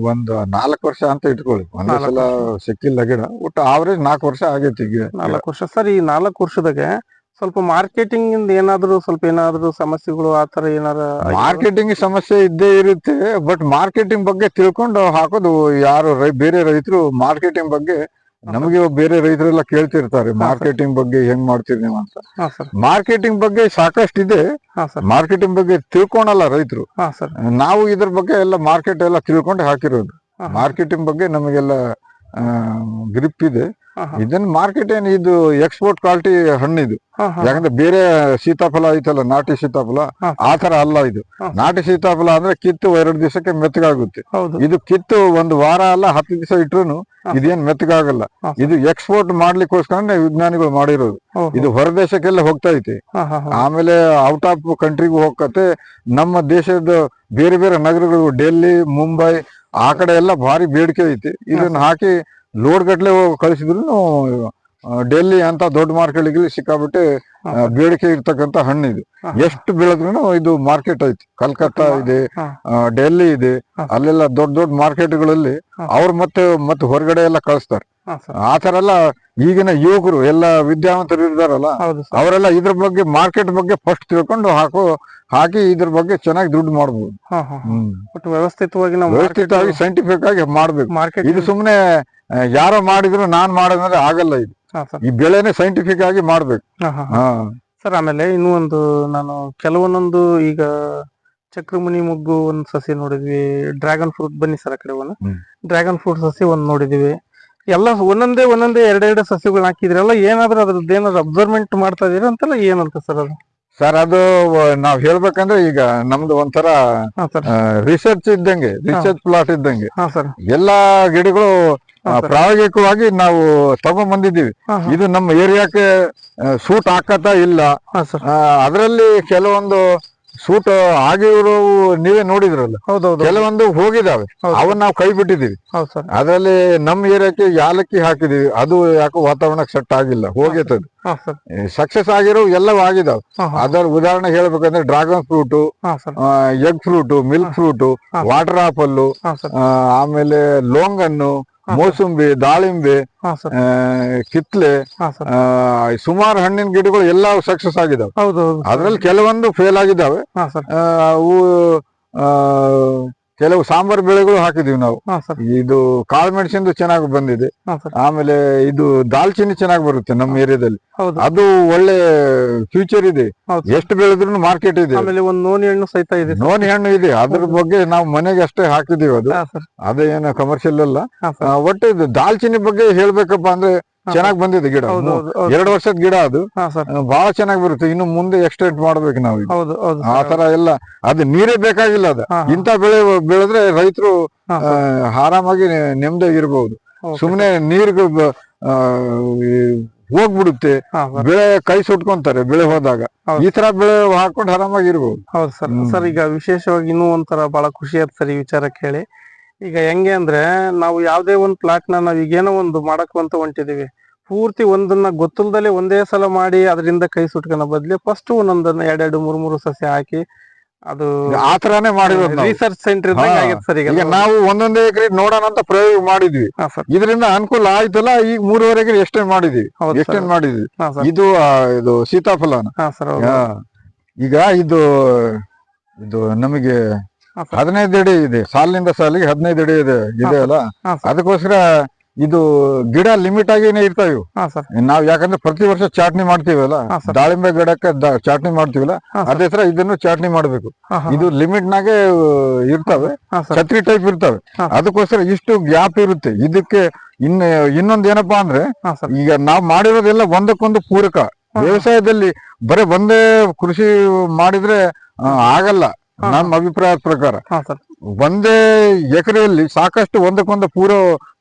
ಒಂದು ನಾಲ್ಕು ವರ್ಷ ಅಂತ ಇಟ್ಕೊಳ್ಳಿ. ಒಂದೇ ಸಲ ಸಿಕ್ಕಿಲ್ಲ ಗಿಡ ಒಟ್ಟು ಆವರೇಜ್ ನಾಲ್ಕು ವರ್ಷ ಆಗೈತಿ ಈಗ. ನಾಲ್ಕು ವರ್ಷ. ಸರ್ ಈ ನಾಲ್ಕು ವರ್ಷದಾಗೆ ಸ್ವಲ್ಪ ಮಾರ್ಕೆಟಿಂಗ್ ಇಂದ ಏನಾದ್ರು ಸ್ವಲ್ಪ ಏನಾದ್ರು ಸಮಸ್ಯೆಗಳು ಆತರ ಏನಾರ ಮಾರ್ಕೆಟಿಂಗ್ ಸಮಸ್ಯೆ ಇದ್ದೇ ಇರುತ್ತೆ ಬಟ್ ಮಾರ್ಕೆಟಿಂಗ್ ಬಗ್ಗೆ ತಿಳ್ಕೊಂಡು ಹಾಕೋದು ಯಾರು ಬೇರೆ ರೈತರು ಮಾರ್ಕೆಟಿಂಗ್ ಬಗ್ಗೆ ನಮಗೆ ಬೇರೆ ರೈತರೆಲ್ಲ ಕೇಳ್ತಿರ್ತಾರೆ ಮಾರ್ಕೆಟಿಂಗ್ ಬಗ್ಗೆ ಹೆಂಗ್ ಮಾಡ್ತೀರಿ ನೀವು ಅಂತ. ಮಾರ್ಕೆಟಿಂಗ್ ಬಗ್ಗೆ ಸಾಕಷ್ಟು ಇದೆ ಹಾ ಸರ್. ಮಾರ್ಕೆಟಿಂಗ್ ಬಗ್ಗೆ ತಿಳ್ಕೊಳಲ್ಲ ರೈತರು. ನಾವು ಇದ್ರ ಬಗ್ಗೆ ಎಲ್ಲ ಮಾರ್ಕೆಟ್ ಎಲ್ಲ ತಿಳ್ಕೊಂಡು ಹಾಕಿರೋದು. ಮಾರ್ಕೆಟಿಂಗ್ ಬಗ್ಗೆ ನಮಗೆಲ್ಲ ಗ್ರಿಪ್ ಇದೆ. ಇದನ್ನ ಮಾರ್ಕೆಟ್ ಏನು ಇದು ಎಕ್ಸ್ಪೋರ್ಟ್ ಕ್ವಾಲಿಟಿ ಹಣ್ಣು ಇದು. ಯಾಕಂದ್ರೆ ಬೇರೆ ಸೀತಾಫಲ ಐತಲ್ಲ ನಾಟಿ ಸೀತಾಫಲ ಆತರ ಆ ತರ ಅಲ್ಲ ಇದು. ನಾಟಿ ಸೀತಾಫಲ ಅಂದ್ರೆ ಕಿತ್ತು ಎರಡು ದಿವಸಕ್ಕೆ ಮೆತ್ತಗಾಗುತ್ತೆ. ಇದು ಕಿತ್ತು ಒಂದು ವಾರ ಅಲ್ಲ ಹತ್ತು ದಿವಸ ಇಟ್ರು. ಇದೇನ್ ಮೆತ್ತಗಾಗಲ್ಲ. ಇದು ಎಕ್ಸ್ಪೋರ್ಟ್ ಮಾಡ್ಲಿಕ್ಕೋಸ್ಕರನೇ ವಿಜ್ಞಾನಿಗಳು ಮಾಡಿರೋದು. ಇದು ಹೊರದೇಶಕ್ಕೆಲ್ಲ ಹೋಗ್ತಾ ಐತಿ. ಆಮೇಲೆ ಔಟ್ ಆಫ್ ಕಂಟ್ರಿಗೂ ಹೋಗತ್ತೆ ನಮ್ಮ ದೇಶದ ಬೇರೆ ಬೇರೆ ನಗರಗಳು ಡೆಲ್ಲಿ ಮುಂಬೈ ಆ ಕಡೆ ಎಲ್ಲ ಭಾರಿ ಬೇಡಿಕೆ ಐತಿ. ಇದನ್ನ ಹಾಕಿ ಲೋಡ್ ಗಟ್ಲೆ ಕಳಿಸಿದ್ರು ಡೆಲ್ಲಿ ಅಂತ ದೊಡ್ಡ ಮಾರ್ಕೆಟ್ಗಳಿಗೆ ಸಿಕ್ಕಾಬಿಟ್ಟೆ ಬೇಡಿಕೆ ಇರ್ತಕ್ಕಂತ ಹಣ್ಣು ಇದು ಎಷ್ಟು ಬೆಳೆದ್ರು ಇದು ಮಾರ್ಕೆಟ್ ಐತಿ. ಕಲ್ಕತ್ತಾ ಇದೆ ಡೆಲ್ಲಿ ಇದೆ. ಅಲ್ಲೆಲ್ಲ ದೊಡ್ಡ ದೊಡ್ಡ ಮಾರ್ಕೆಟ್ಗಳಲ್ಲಿ. ಅವ್ರು ಮತ್ತೆ ಮತ್ತೆ ಹೊರಗಡೆ ಎಲ್ಲ ಕಳಿಸ್ತಾರೆ. ಆತರ. ಎಲ್ಲ ಈಗಿನ ಯುವಕರು ಎಲ್ಲ ವಿದ್ಯಾವಂತರು ಇರ್ತಾರಲ್ಲ ಅವರೆಲ್ಲ ಇದ್ರ ಬಗ್ಗೆ ಮಾರ್ಕೆಟ್ ಬಗ್ಗೆ ಫಸ್ಟ್ ತಿಳ್ಕೊಂಡು ಹಾಕೋ ಹಾಕಿ ಇದ್ರ ಬಗ್ಗೆ ಚೆನ್ನಾಗಿ ದುಡ್ಡು ಮಾಡಬಹುದು ವ್ಯವಸ್ಥಿತವಾಗಿ ನಾವು ವ್ಯವಸ್ಥಿತವಾಗಿ ಸೈಂಟಿಫಿಕ್ ಆಗಿ ಮಾಡ್ಬೇಕು. ಮಾರ್ಕೆಟ್ ಇದು ಸುಮ್ನೆ ಆ, ಯಾರೋ ಮಾಡಿದ್ರು ನಾನ್ ಮಾಡಿದ್ರೆ ಆಗಲ್ಲ ಇದು. ಈ ಬೆಳೆನೆ ಸೈಂಟಿಫಿಕ್ ಆಗಿ ಮಾಡ್ಬೇಕು. ಸರ್ ಆಮೇಲೆ ಇನ್ನೂ ಒಂದು ನಾನು ಕೆಲವೊಂದೊಂದು ಈಗ ಚಕ್ರಮುನಿ ಮುಗ್ಗು ಒಂದ್ ಸಸಿ ನೋಡಿದ್ವಿ. ಡ್ರ್ಯಾಗನ್ ಫ್ರೂಟ್ ಬನ್ನಿ ಸರ್ ಆ ಕಡೆ ಒಂದು. ಡ್ರ್ಯಾಗನ್ ಫ್ರೂಟ್ ಸಸಿ ಒಂದ್ ನೋಡಿದ್ವಿ. ಎಲ್ಲ ಒಂದೊಂದೇ ಒಂದೊಂದೇ ಎರಡೆರಡು ಸಸಿಗಳನ್ನ ಹಾಕಿದ್ರಲ್ಲ ಏನಾದ್ರೂ ಅದ್ರದ್ದು ಏನಾದ್ರು ಅಬ್ಸರ್ವ್ಮೆಂಟ್ ಮಾಡ್ತಾ ಇದೀರ ಅಂತಲ್ಲ ಏನಂತ ಸರ್ ಅದು? ಸರ್ ಅದು ನಾವ್ ಹೇಳ್ಬೇಕಂದ್ರೆ ಈಗ ನಮ್ದು ಒಂಥರ ಸರ್. ರಿಸರ್ಚ್ ಇದ್ದಂಗೆ ರಿಸರ್ಚ್ ಪ್ಲಾಟ್ ಇದ್ದಂಗೆ. ಹಾ ಸರ್. ಎಲ್ಲಾ ಗಿಡಗಳು. ಪ್ರಾಯೋಗಿಕವಾಗಿ ನಾವು ತಗೊಂಡ್ಬಂದಿದ್ದೀವಿ ಹಾ ಹಾ. ಇದು ನಮ್ಮ ಏರಿಯಾಕ್ಕೆ ಸೂಟ್ ಹಾಕತ್ತಾ ಇಲ್ಲ. ಅದರಲ್ಲಿ ಕೆಲವೊಂದು ಸೂಟ್ ಆಗಿರೋ ನೀವೇ ನೋಡಿದ್ರಲ್ಲ? ಹೌದೌದು. ಕೆಲವೊಂದು ಹೋಗಿದಾವೆ. ಅವನ್ನ ನಾವು ಕೈ ಬಿಟ್ಟಿದೀವಿ ಅದರಲ್ಲಿ ನಮ್ಮ ಏರಿಯಾಕ್ಕೆ ಯಾಲಕ್ಕಿ ಹಾಕಿದೀವಿ ಅದು ಯಾಕೋ ವಾತಾವರಣಕ್ಕೆ ಸೆಟ್ ಆಗಿಲ್ಲ. ಹೋಗಿರ್ತದೆ. ಸಕ್ಸಸ್ ಆಗಿರೋ ಎಲ್ಲವೂ ಆಗಿದಾವೆ. ಅದರ ಉದಾಹರಣೆ ಹೇಳ್ಬೇಕಂದ್ರೆ dragon fruit egg fruit milk fruit water apple ಆಮೇಲೆ ಲೋಂಗನ್ನು. ಮೋಸಂಬಿ ದಾಳಿಂಬೆ ಕಿತ್ಲೆ ಸುಮಾರು ಹಣ್ಣಿನ ಗಿಡಗಳು ಎಲ್ಲ ಸಕ್ಸಸ್ ಆಗಿದಾವೆ ಅದ್ರಲ್ಲಿ ಕೆಲವೊಂದು ಫೇಲ್ ಆಗಿದಾವೆ ಹಾ ಸರ್. ಆ, ಅವು ಆ, ಕೆಲವು ಸಾಂಬಾರ್ ಬೆಳೆಗಳು ಹಾಕಿದೀವಿ ನಾವು. ಹಾ ಸರ್. ಇದು ಕಾಳು ಮೆಣಸಿಂದು ಚೆನ್ನಾಗಿ ಬಂದಿದೆ. ಹಾ ಸರ್. ಆಮೇಲೆ ಇದು ದಾಲ್ಚಿನ್ನಿ ಚೆನ್ನಾಗಿ ಬರುತ್ತೆ ನಮ್ಮ ಏರಿಯಾದಲ್ಲಿ. ಹೌದು. ಅದು ಒಳ್ಳೆ ಫ್ಯೂಚರ್ ಇದೆ. ಹೌದು. ಎಷ್ಟು ಬೆಳೆದ್ರು ಮಾರ್ಕೆಟ್ ಇದೆ. ಆಮೇಲೆ ಒಂದ್ ನೋನಿ ಹಣ್ಣು ಸಹಿತ ಇದೆ ಸರ್. ನೋನಿ ಹಣ್ಣು ಇದೆ. ಅದ್ರ ಬಗ್ಗೆ ನಾವು ಮನೆಗೆ ಅಷ್ಟೇ ಹಾಕಿದೀವಿ ಅದು. ಹಾ ಸರ್. ಅದೇನು ಕಮರ್ಷಿಯಲ್ ಅಲ್ಲ. ಹಾ ಆ, ಒಟ್ಟು ಇದು ದಾಲ್ಚಿನ್ನಿ ಬಗ್ಗೆ ಹೇಳ್ಬೇಕಪ್ಪ ಅಂದ್ರೆ ಚೆನ್ನಾಗಿ ಬಂದಿದೆ ಗಿಡ. ಎರಡು ವರ್ಷದ ಗಿಡ ಅದು. ಬಹಳ ಚೆನ್ನಾಗಿ ಬರುತ್ತೆ. ಇನ್ನು ಮುಂದೆ ಎಕ್ಸ್ಟೆಂಡ್ ಮಾಡ್ಬೇಕು ನಾವು ಆತರ ಹೌದು ಹೌದು ಆ. ತರ ಎಲ್ಲ ಅದು ನೀರೇ ಬೇಕಾಗಿಲ್ಲ ಅದ. ಇಂತ ಬೆಳೆ ಬೆಳೆದ್ರೆ ರೈತರು ಆ, ಆರಾಮಾಗಿ ನೆಮ್ಮದಿ ಇರಬಹುದು ಓಕೆ. ಸುಮ್ನೆ ನೀರ್ಗೆ ಆ, ಹೋಗ್ಬಿಡುತ್ತೆ. ಬೆಳೆ ಕೈ ಸುಟ್ಕೊಂತಾರೆ ಬೆಳೆ ಹೋದಾಗ. ಈ ತರ ಬೆಳೆ ಹಾಕೊಂಡು ಆರಾಮಾಗಿ ಇರ್ಬೋದು. ಹೌದು ಸರ್. ಸರ್ ಈಗ ವಿಶೇಷವಾಗಿ ಇನ್ನೂ ಒಂಥರ ಬಹಳ ಖುಷಿ ಆಯ್ತು ಸರ್ ಈ ವಿಚಾರ ಕೇಳಿ. ಈಗ ಹೆಂಗೆ ಅಂದ್ರೆ ನಾವು ಯಾವ್ದೇ ಒಂದು ಪ್ಲಾಟ್ನ ನಾವ್ ಈಗೇನೋ ಒಂದು ಮಾಡಕ್ ಅಂತ ಹೊಂಟಿದೀವಿ. ಪೂರ್ತಿ ಒಂದನ್ನ ಗೊತ್ತಿಲ್ದಲೆ ಒಂದೇ ಸಲ ಮಾಡಿ ಅದರಿಂದ ಕೈ ಸುಟ್ಕೊಂಡ ಬದ್ಲಿ ಫಸ್ಟ್ ಒಂದೊಂದನ್ನ ಎರಡೆರಡು ಮೂರ್ ಮೂರು ಸಸ್ಯ ಹಾಕಿ ಅದು ಆ ತರಾನೇ ಮಾಡಿರೋದು. Research centre. ಸರ್ ಈಗ ನಾವು ಒಂದೊಂದೇ ಎಕರೆ ನೋಡೋಣ ಅಂತ ಪ್ರಯೋಗ ಮಾಡಿದ್ವಿ. ಇದರಿಂದ ಅನುಕೂಲ ಆಯ್ತಲ್ಲ ಈಗ ಮೂರುವರೆ ಎಕರೆ ಎಕ್ಸ್ಟೆಂಡ್ ಮಾಡಿದ್ವಿ. ಎಷ್ಟೇ ಮಾಡಿದ್ವಿ? ಇದು ಇದು ಸೀತಾಫಲನ. ಹಾ ಸರ್ ಹೌದು. ಈಗ ಇದು ಇದು ನಮಗೆ ಹದಿನೈದು ಅಡಿ ಇದೆ ಸಾಲಿನಿಂದ ಸಾಲಿಗೆ ಹದಿನೈದು ಅಡಿ ಇದೆ ಇದೆ ಅಲ್ಲ? ಅದಕ್ಕೋಸ್ಕರ ಇದು ಗಿಡ ಲಿಮಿಟ್ ಆಗಿನೇ ಇರ್ತಾವ ಇವು. ನಾವ್ ಯಾಕಂದ್ರೆ ಪ್ರತಿ ವರ್ಷ ಚಾಟ್ನಿ ಮಾಡ್ತೀವಲ್ಲ ದಾಳಿಂಬೆ ಗಿಡಕ್ಕೆ ಚಾಟ್ನಿ ಮಾಡ್ತೀವಲ್ಲ ಅದೇ ತರ ಇದನ್ನು ಚಾಟ್ನಿ ಮಾಡ್ಬೇಕು. ಇದು ಲಿಮಿಟ್ ನಾಗೆ ಇರ್ತವೆ. ಛತ್ರಿ ಟೈಪ್ ಇರ್ತವೆ. ಅದಕ್ಕೋಸ್ಕರ ಇಷ್ಟು ಗ್ಯಾಪ್ ಇರುತ್ತೆ. ಇದಕ್ಕೆ ಇನ್ನ ಇನ್ನೊಂದ್ ಏನಪ್ಪಾ ಅಂದ್ರೆ ಈಗ ನಾವ್ ಮಾಡಿರೋದೆಲ್ಲ ಒಂದಕ್ಕೊಂದು ಪೂರಕ. ವ್ಯವಸಾಯದಲ್ಲಿ ಬರೀ ಒಂದೇ ಕೃಷಿ ಮಾಡಿದ್ರೆ ಆಗಲ್ಲ. ನಮ್ಮ ಅಭಿಪ್ರಾಯದ ಪ್ರಕಾರ ಹಾ ಸರ್. ಒಂದೇ ಎಕರೆಯಲ್ಲಿ ಸಾಕಷ್ಟು ಒಂದಕ್ಕೊಂದು ಪೂರ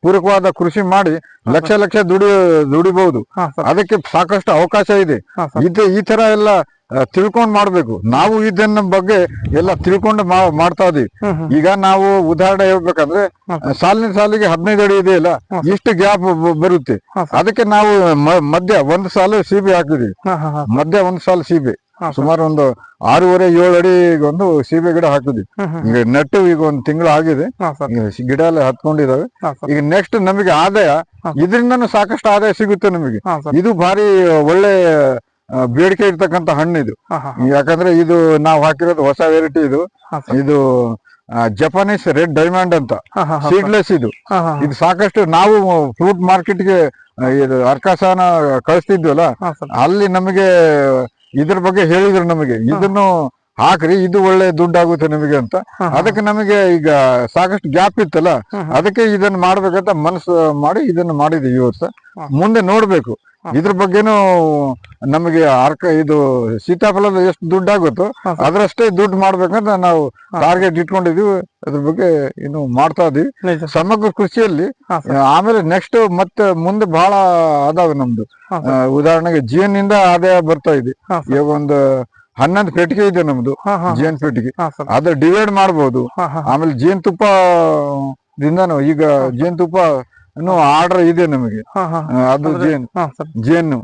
ಪೂರಕವಾದ ಕೃಷಿ ಮಾಡಿ ಲಕ್ಷ ಲಕ್ಷ ದುಡಿ ದುಡಿಬಹುದು. ಹಾ ಸರ್. ಅದಕ್ಕೆ ಸಾಕಷ್ಟು ಅವಕಾಶ ಇದೆ. ಹಾ ಸರ್. ಇದು ಈ ತರ ಎಲ್ಲ ತಿಳ್ಕೊಂಡು ಮಾಡ್ಬೇಕು. ನಾವು ಇದನ್ನ ಬಗ್ಗೆ ಎಲ್ಲ ತಿಳ್ಕೊಂಡು ಮಾ- ಮಾಡ್ತಾ ಇದೀವಿ. ಹ್ಮ್ ಹ್ಮ್. ಈಗ ನಾವು ಉದಾಹರಣೆ ಹೇಳ್ಬೇಕಂದ್ರೆ ಸಾಲಿನ ಸಾಲಿಗೆ ಹದಿನೈದು ಅಡಿ ಇದೆಯಲ್ಲ ಅಲ್ಲ ಇಷ್ಟು ಗ್ಯಾಪ್ ಬರುತ್ತೆ. ಹಾ ಅದಕ್ಕೆ ನಾವು ಮ- ಮಧ್ಯ ಒಂದು ಸಾಲು ಸೀಬೆ ಹಾಕಿದೀವಿ ಹಾ ಹಾ ಹಾ. ಮಧ್ಯ ಒಂದು ಸಾಲು ಸೀಬೆ ಸುಮಾರು ಒಂದು ಆರೂವರೆ ಏಳು ಅಡಿ ಒಂದು ಸೀಬೆ ಗಿಡ ಹಾಕಿದ್ವಿ. ಈಗ ನೆಟ್ಟು ಈಗ ಒಂದು ತಿಂಗಳು ಆಗಿದೆ. ಗಿಡ ಎಲ್ಲ ಹತ್ಕೊಂಡಿದಾವೆ. ಈಗ ನೆಕ್ಸ್ಟ್ ನಮಗೆ ಆದಾಯ ಇದರಿಂದ ಇದರಿಂದನೂ ಸಾಕಷ್ಟು ಆದಾಯ ಸಿಗುತ್ತೆ ನಮಗೆ. ಇದು ಭಾರಿ ಒಳ್ಳೆ ಬೇಡಿಕೆ ಇರ್ತಕ್ಕಂತ ಹಣ್ಣು ಇದು. ಯಾಕಂದ್ರೆ ಇದು ನಾವು ಹಾಕಿರೋದು ಹೊಸ ವೆರೈಟಿ ಇದು. ಇದು ಜಪಾನೀಸ್ ರೆಡ್ ಡೈಮಂಡ್ ಅಂತ. ಸೀಡ್ಲೆಸ್ ಇದು. ಇದು ಸಾಕಷ್ಟು ನಾವು ಫ್ರೂಟ್ ಮಾರ್ಕೆಟ್ಗೆ ಇದು ಅರ್ಕಾಸಾನ ಕಳಿಸ್ತಿದ್ವಲ್ಲ ಅಲ್ಲಿ ನಮಗೆ ಇದ್ರ ಬಗ್ಗೆ ಹೇಳಿದ್ರು ನಮಗೆ ಇದನ್ನು ಹಾಕ್ರಿ ಇದು ಒಳ್ಳೆ ದುಡ್ಡು ಆಗುತ್ತೆ ನಿಮಗೆ ಅಂತ. ಅದಕ್ಕೆ ನಮಗೆ ಈಗ ಸಾಕಷ್ಟು ಗ್ಯಾಪ್ ಇತ್ತಲ್ಲ. ಅದಕ್ಕೆ ಇದನ್ನ ಮಾಡ್ಬೇಕಂತ ಮನಸ್ಸು ಮಾಡಿ ಇದನ್ನ ಮಾಡಿದ್ವಿ ಇವತ್ತು ಮುಂದೆ ನೋಡ್ಬೇಕು. ಇದ್ರ ಬಗ್ಗೆನೂ ನಮಗೆ ಅರ್ಕ ಇದು ಸೀತಾಫಲದ ಎಷ್ಟು ದುಡ್ಡು ಆಗುತ್ತೋ ಅದರಷ್ಟೇ ದುಡ್ಡು ಮಾಡ್ಬೇಕಂತ ನಾವು. ಟಾರ್ಗೆಟ್ ಇಟ್ಕೊಂಡಿದೀವಿ. ಅದ್ರ ಬಗ್ಗೆ ಇನ್ನು ಮಾಡ್ತಾ ಇದೀವಿ. ಸಮಗ್ರ ಕೃಷಿಯಲ್ಲಿ ಆಮೇಲೆ ನೆಕ್ಸ್ಟ್ ಮತ್ತೆ ಮುಂದೆ ಬಹಳ ಅದಾವ ನಮ್ದು. ಉದಾಹರಣೆಗೆ ಜೇನ್ ಇಂದ ಆದಾಯ ಬರ್ತಾ ಇದೆ. ಈಗ ಒಂದು ಹನ್ನೊಂದು ಪೆಟ್ಟಿಗೆ ಇದೆ ನಮ್ದು ಜೇನ್ ಪೆಟ್ಟಿಗೆ. ಅದ್ರ ಡಿವೈಡ್ ಮಾಡ್ಬೋದು. ಆಮೇಲೆ ಹಾ. ಆಮೇಲೆ ಈಗ ದಿಂದಾನು ಈಗ ಜೇನುತುಪ್ಪ ಆರ್ಡರ್ ಇದೆ ನಮಗೆ. ಅದು ಜೇನು. ಜೇನ್.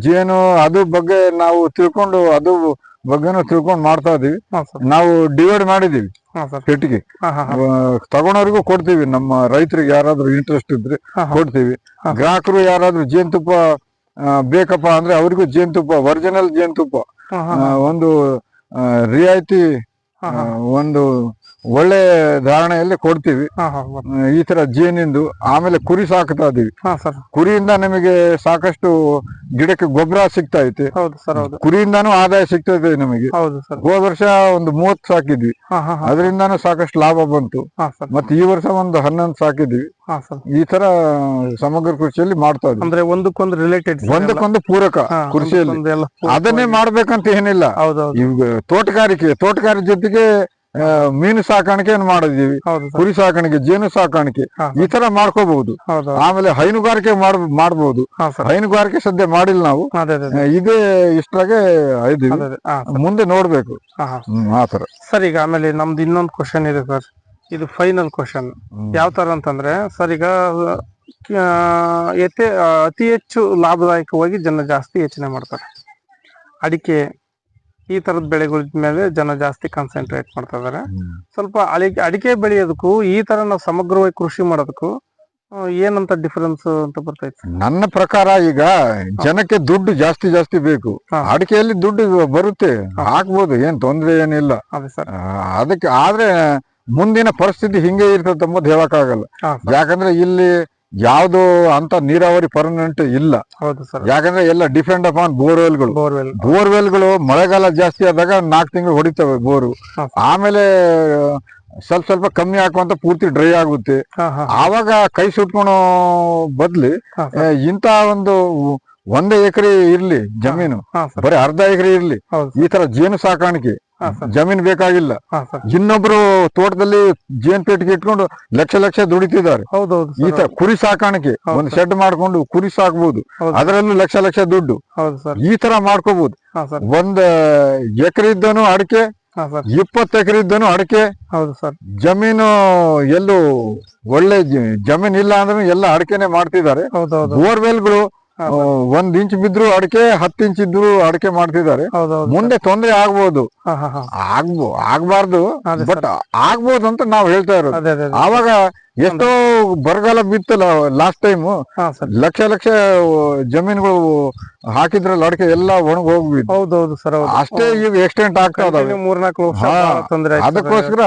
ಜೇನು ಅದು ಬಗ್ಗೆ ನಾವು ತಿಳ್ಕೊಂಡು ಅದು ಬಗ್ಗೆನೂ ತಿಳ್ಕೊಂಡು ಮಾಡ್ತಾ ಇದೀವಿ. ನಾವು ಡಿವೈಡ್ ಮಾಡಿದೀವಿ ಪೆಟ್ಟಿಗೆ. ತಗೊಳೋರಿಗೂ ಕೊಡ್ತೀವಿ. ನಮ್ಮ ರೈತರಿಗೆ ಯಾರಾದ್ರೂ ಇಂಟ್ರೆಸ್ಟ್ ಇದ್ರೆ ಕೊಡ್ತೀವಿ. ಗ್ರಾಹಕರು ಯಾರಾದ್ರೂ ಜೇನುತುಪ್ಪ ಬೇಕಪ್ಪ ಅಂದ್ರೆ ಅವ್ರಿಗೂ ಜೇನುತುಪ್ಪ ಒರಿಜಿನಲ್ ಜೇನುತುಪ್ಪ. ಒಂದು ರಿಯಾಯಿತಿ ಒಂದು ಒಳ್ಳೆ ಧಾರಣೆಯಲ್ಲಿ ಕೊಡ್ತೀವಿ. ಈ ತರ ಜೇನಿಂದು ಆಮೇಲೆ ಕುರಿ ಸಾಕ್ತಾ ಇದೀವಿ. ಹಾ ಸರ್. ಕುರಿಯಿಂದ ನಮಗೆ ಸಾಕಷ್ಟು ಗಿಡಕ್ಕೆ ಗೊಬ್ಬರ ಸಿಗ್ತಾ ಐತೆ. ಹೌದು ಸರ್ ಹೌದು. ಕುರಿಯಿಂದಾನು ಆದಾಯ ಸಿಗ್ತಾ ಇದೆ ನಮಗೆ. ಹೌದು ವರ್ಷ ಒಂದು ಮೂವತ್ತು ಸಾಕಿದ್ವಿ. ಅದರಿಂದಾನು ಸಾಕಷ್ಟು ಲಾಭ ಬಂತು. ಮತ್ತೆ ಈ ವರ್ಷ ಒಂದು ಹನ್ನೊಂದು ಸಾಕಿದ್ವಿ. ಈ ತರ ಸಮಗ್ರ ಕೃಷಿಯಲ್ಲಿ ಮಾಡ್ತಾ ಇದ್ವಿ. ಅಂದ್ರೆ ಒಂದಕ್ಕೊಂದು ರಿಲೇಟೆಡ್ ಒಂದಕ್ಕೊಂದು ಪೂರಕ ಕೃಷಿಯಲ್ಲಿ. ಅದನ್ನೇ ಮಾಡ್ಬೇಕಂತ ಏನಿಲ್ಲ. ತೋಟಗಾರಿಕೆ ತೋಟಗಾರಿಕೆ ಜೊತೆಗೆ ಮೀನು ಸಾಕಾಣಿಕೆಯನ್ನು ಮಾಡಿದೀವಿ ಕುರಿ ಸಾಕಾಣಿಕೆ ಜೇನು ಸಾಕಾಣಿಕೆ ಈ ತರ ಮಾಡ್ಕೋಬಹುದು. ಹೌದು ಆಮೇಲೆ ಹೈನುಗಾರಿಕೆ ಮಾಡಬಹುದು ಹೈನುಗಾರಿಕೆ ಸದ್ಯ ಮಾಡಿಲ್ಲ ನಾವು. ಇದೇ ಇಷ್ಟಾಗೆ ಮುಂದೆ ನೋಡ್ಬೇಕು. ಆತರ ಸರ್. ಈಗ ಆಮೇಲೆ ನಮ್ದು ಇನ್ನೊಂದು ಕ್ವಶನ್ ಇದೆ ಸರ್. ಇದು ಫೈನಲ್ ಕ್ವಶನ್ ಯಾವ ತರ ಅಂತಂದ್ರೆ ಸರ್ ಈಗ ಅತಿ ಹೆಚ್ಚು ಲಾಭದಾಯಕವಾಗಿ ಜನ ಜಾಸ್ತಿ ಯೋಚನೆ ಮಾಡ್ತಾರೆ. ಅಡಿಕೆ ಈ ತರದ ಬೆಳೆಗಳ ಮೇಲೆ ಜನ ಜಾಸ್ತಿ ಕಾನ್ಸಂಟ್ರೇಟ್ ಮಾಡ್ತಾ ಇದಾರೆ. ಸ್ವಲ್ಪ ಅಡಿಕೆ ಅಡಿಕೆ ಬೆಳೆಯೋದಕ್ಕೂ ಈ ತರ ನಾವು ಸಮಗ್ರವಾಗಿ ಕೃಷಿ ಮಾಡೋದಕ್ಕೂ ಏನಂತ ಡಿಫರೆನ್ಸ್ ಅಂತ ಬರ್ತೈತೆ ನನ್ನ ಪ್ರಕಾರ ಈಗ ಜನಕ್ಕೆ ದುಡ್ಡು ಜಾಸ್ತಿ ಜಾಸ್ತಿ ಬೇಕು. ಅಡಿಕೆಯಲ್ಲಿ ದುಡ್ಡು ಬರುತ್ತೆ. ಹಾಕ್ಬೋದು ಏನ್ ತೊಂದ್ರೆ ಏನಿಲ್ಲ. ಅದಕ್ಕೆ ಆದ್ರೆ ಮುಂದಿನ ಪರಿಸ್ಥಿತಿ ಹಿಂಗೆ ಇರ್ತದೆ ಅಂಬುದು ಹೇಳಕ್ಕಾಗಲ್ಲ. ಆಗಲ್ಲ ಯಾಕಂದ್ರೆ ಇಲ್ಲಿ ಯಾವ್ದು ಅಂತ ನೀರಾವರಿ ಪರ್ಮನೆಂಟ್ ಇಲ್ಲ. ಹೌದು ಸರ್. ಯಾಕಂದ್ರೆ ಎಲ್ಲ ಡಿಪೆಂಡ್ ಅಪಾನ್ ಬೋರ್ವೆಲ್ಗಳು ಬೋರ್ವೆಲ್ ಬೋರ್ವೆಲ್ಗಳು ಮಳೆಗಾಲ ಜಾಸ್ತಿ ಆದಾಗ ನಾಲ್ಕು ತಿಂಗಳು ಹೊಡಿತವೆ ಬೋರು. ಆಮೇಲೆ ಸ್ವಲ್ಪ ಸ್ವಲ್ಪ ಕಮ್ಮಿ ಹಾಕುವಂತ ಪೂರ್ತಿ ಡ್ರೈ ಆಗುತ್ತೆ. ಆವಾಗ ಕೈ ಸುಟ್ಕೊಳೋ ಬದ್ಲಿ ಇಂತಹ ಇಂತ ಒಂದು ಒಂದೇ ಎಕರೆ ಇರ್ಲಿ ಜಮೀನು ಬರೀ ಅರ್ಧ ಎಕರೆ ಇರ್ಲಿ. ಈ ತರ ಜೇನು ಸಾಕಾಣಿಕೆ ಜಮೀನು ಬೇಕಾಗಿಲ್ಲ. ಇನ್ನೊಬ್ರು ತೋಟದಲ್ಲಿ ಜೇನು ಪೇಟಿಗೆ ಇಟ್ಕೊಂಡು ಲಕ್ಷ ಲಕ್ಷ ದುಡಿತಿದ್ದಾರೆ. ಈ ತರ ಕುರಿ ಸಾಕಾಣಿಕೆ ಒಂದು ಶೆಡ್ ಮಾಡ್ಕೊಂಡು ಕುರಿ ಸಾಕ್ಬೋದು. ಹೌದು ಅದರಲ್ಲೂ ಲಕ್ಷ ಲಕ್ಷ ದುಡ್ಡು. ಈ ತರ ಮಾಡ್ಕೋಬಹುದು ಒಂದ್ ಎಕರೆ ಇದ್ದನು ಅಡಿಕೆ ಇಪ್ಪತ್ತು ಎಕರೆ ಇದ್ದನು ಅಡಿಕೆ. ಹೌದು ಸರ್. ಜಮೀನು ಎಲ್ಲೂ ಒಳ್ಳೆ ಜಮೀನ್ ಇಲ್ಲ ಅಂದ್ರೆ ಎಲ್ಲ ಅಡಿಕೆನೆ ಮಾಡ್ತಿದ್ದಾರೆ. ಹೌದು. ಬೋರ್ವೆಲ್ಗಳು ಒಂದ್ ಇಂಚ್ ಬಿದ್ರು ಅಡಿಕೆ ಹತ್ತು ಇಂಚ್ ಇದ್ರು ಅಡಕೆ ಮಾಡ್ತಿದ್ದಾರೆ. ಮುಂದೆ ತೊಂದರೆ ಆಗ್ಬೋದು. ಆಗ್ಬೋ ಆಗ್ಬಾರ್ದು. ಬಟ್ ಆಗ್ಬೋದು ಅಂತ ನಾವ್ ಹೇಳ್ತಾ ಇರೋದು. ಆವಾಗ ಎಷ್ಟೋ ಬರಗಾಲ ಬಿತ್ತಲ್ಲ ಲಾಸ್ಟ್ ಟೈಮ್ ಲಕ್ಷ ಲಕ್ಷ ಜಮೀನುಗಳು ಹಾಕಿದ್ರಲ್ಲ ಅಡಿಕೆ ಎಲ್ಲ ಒಣಗ್ ಹೋಗ್ಬಿಟ್ಟು ಅಷ್ಟೇ ಈಗ ಎಕ್ಸ್ಟೆಂಟ್ ಆಗ್ತಾ ಇದಾವೆ. ಅದಕ್ಕೋಸ್ಕರ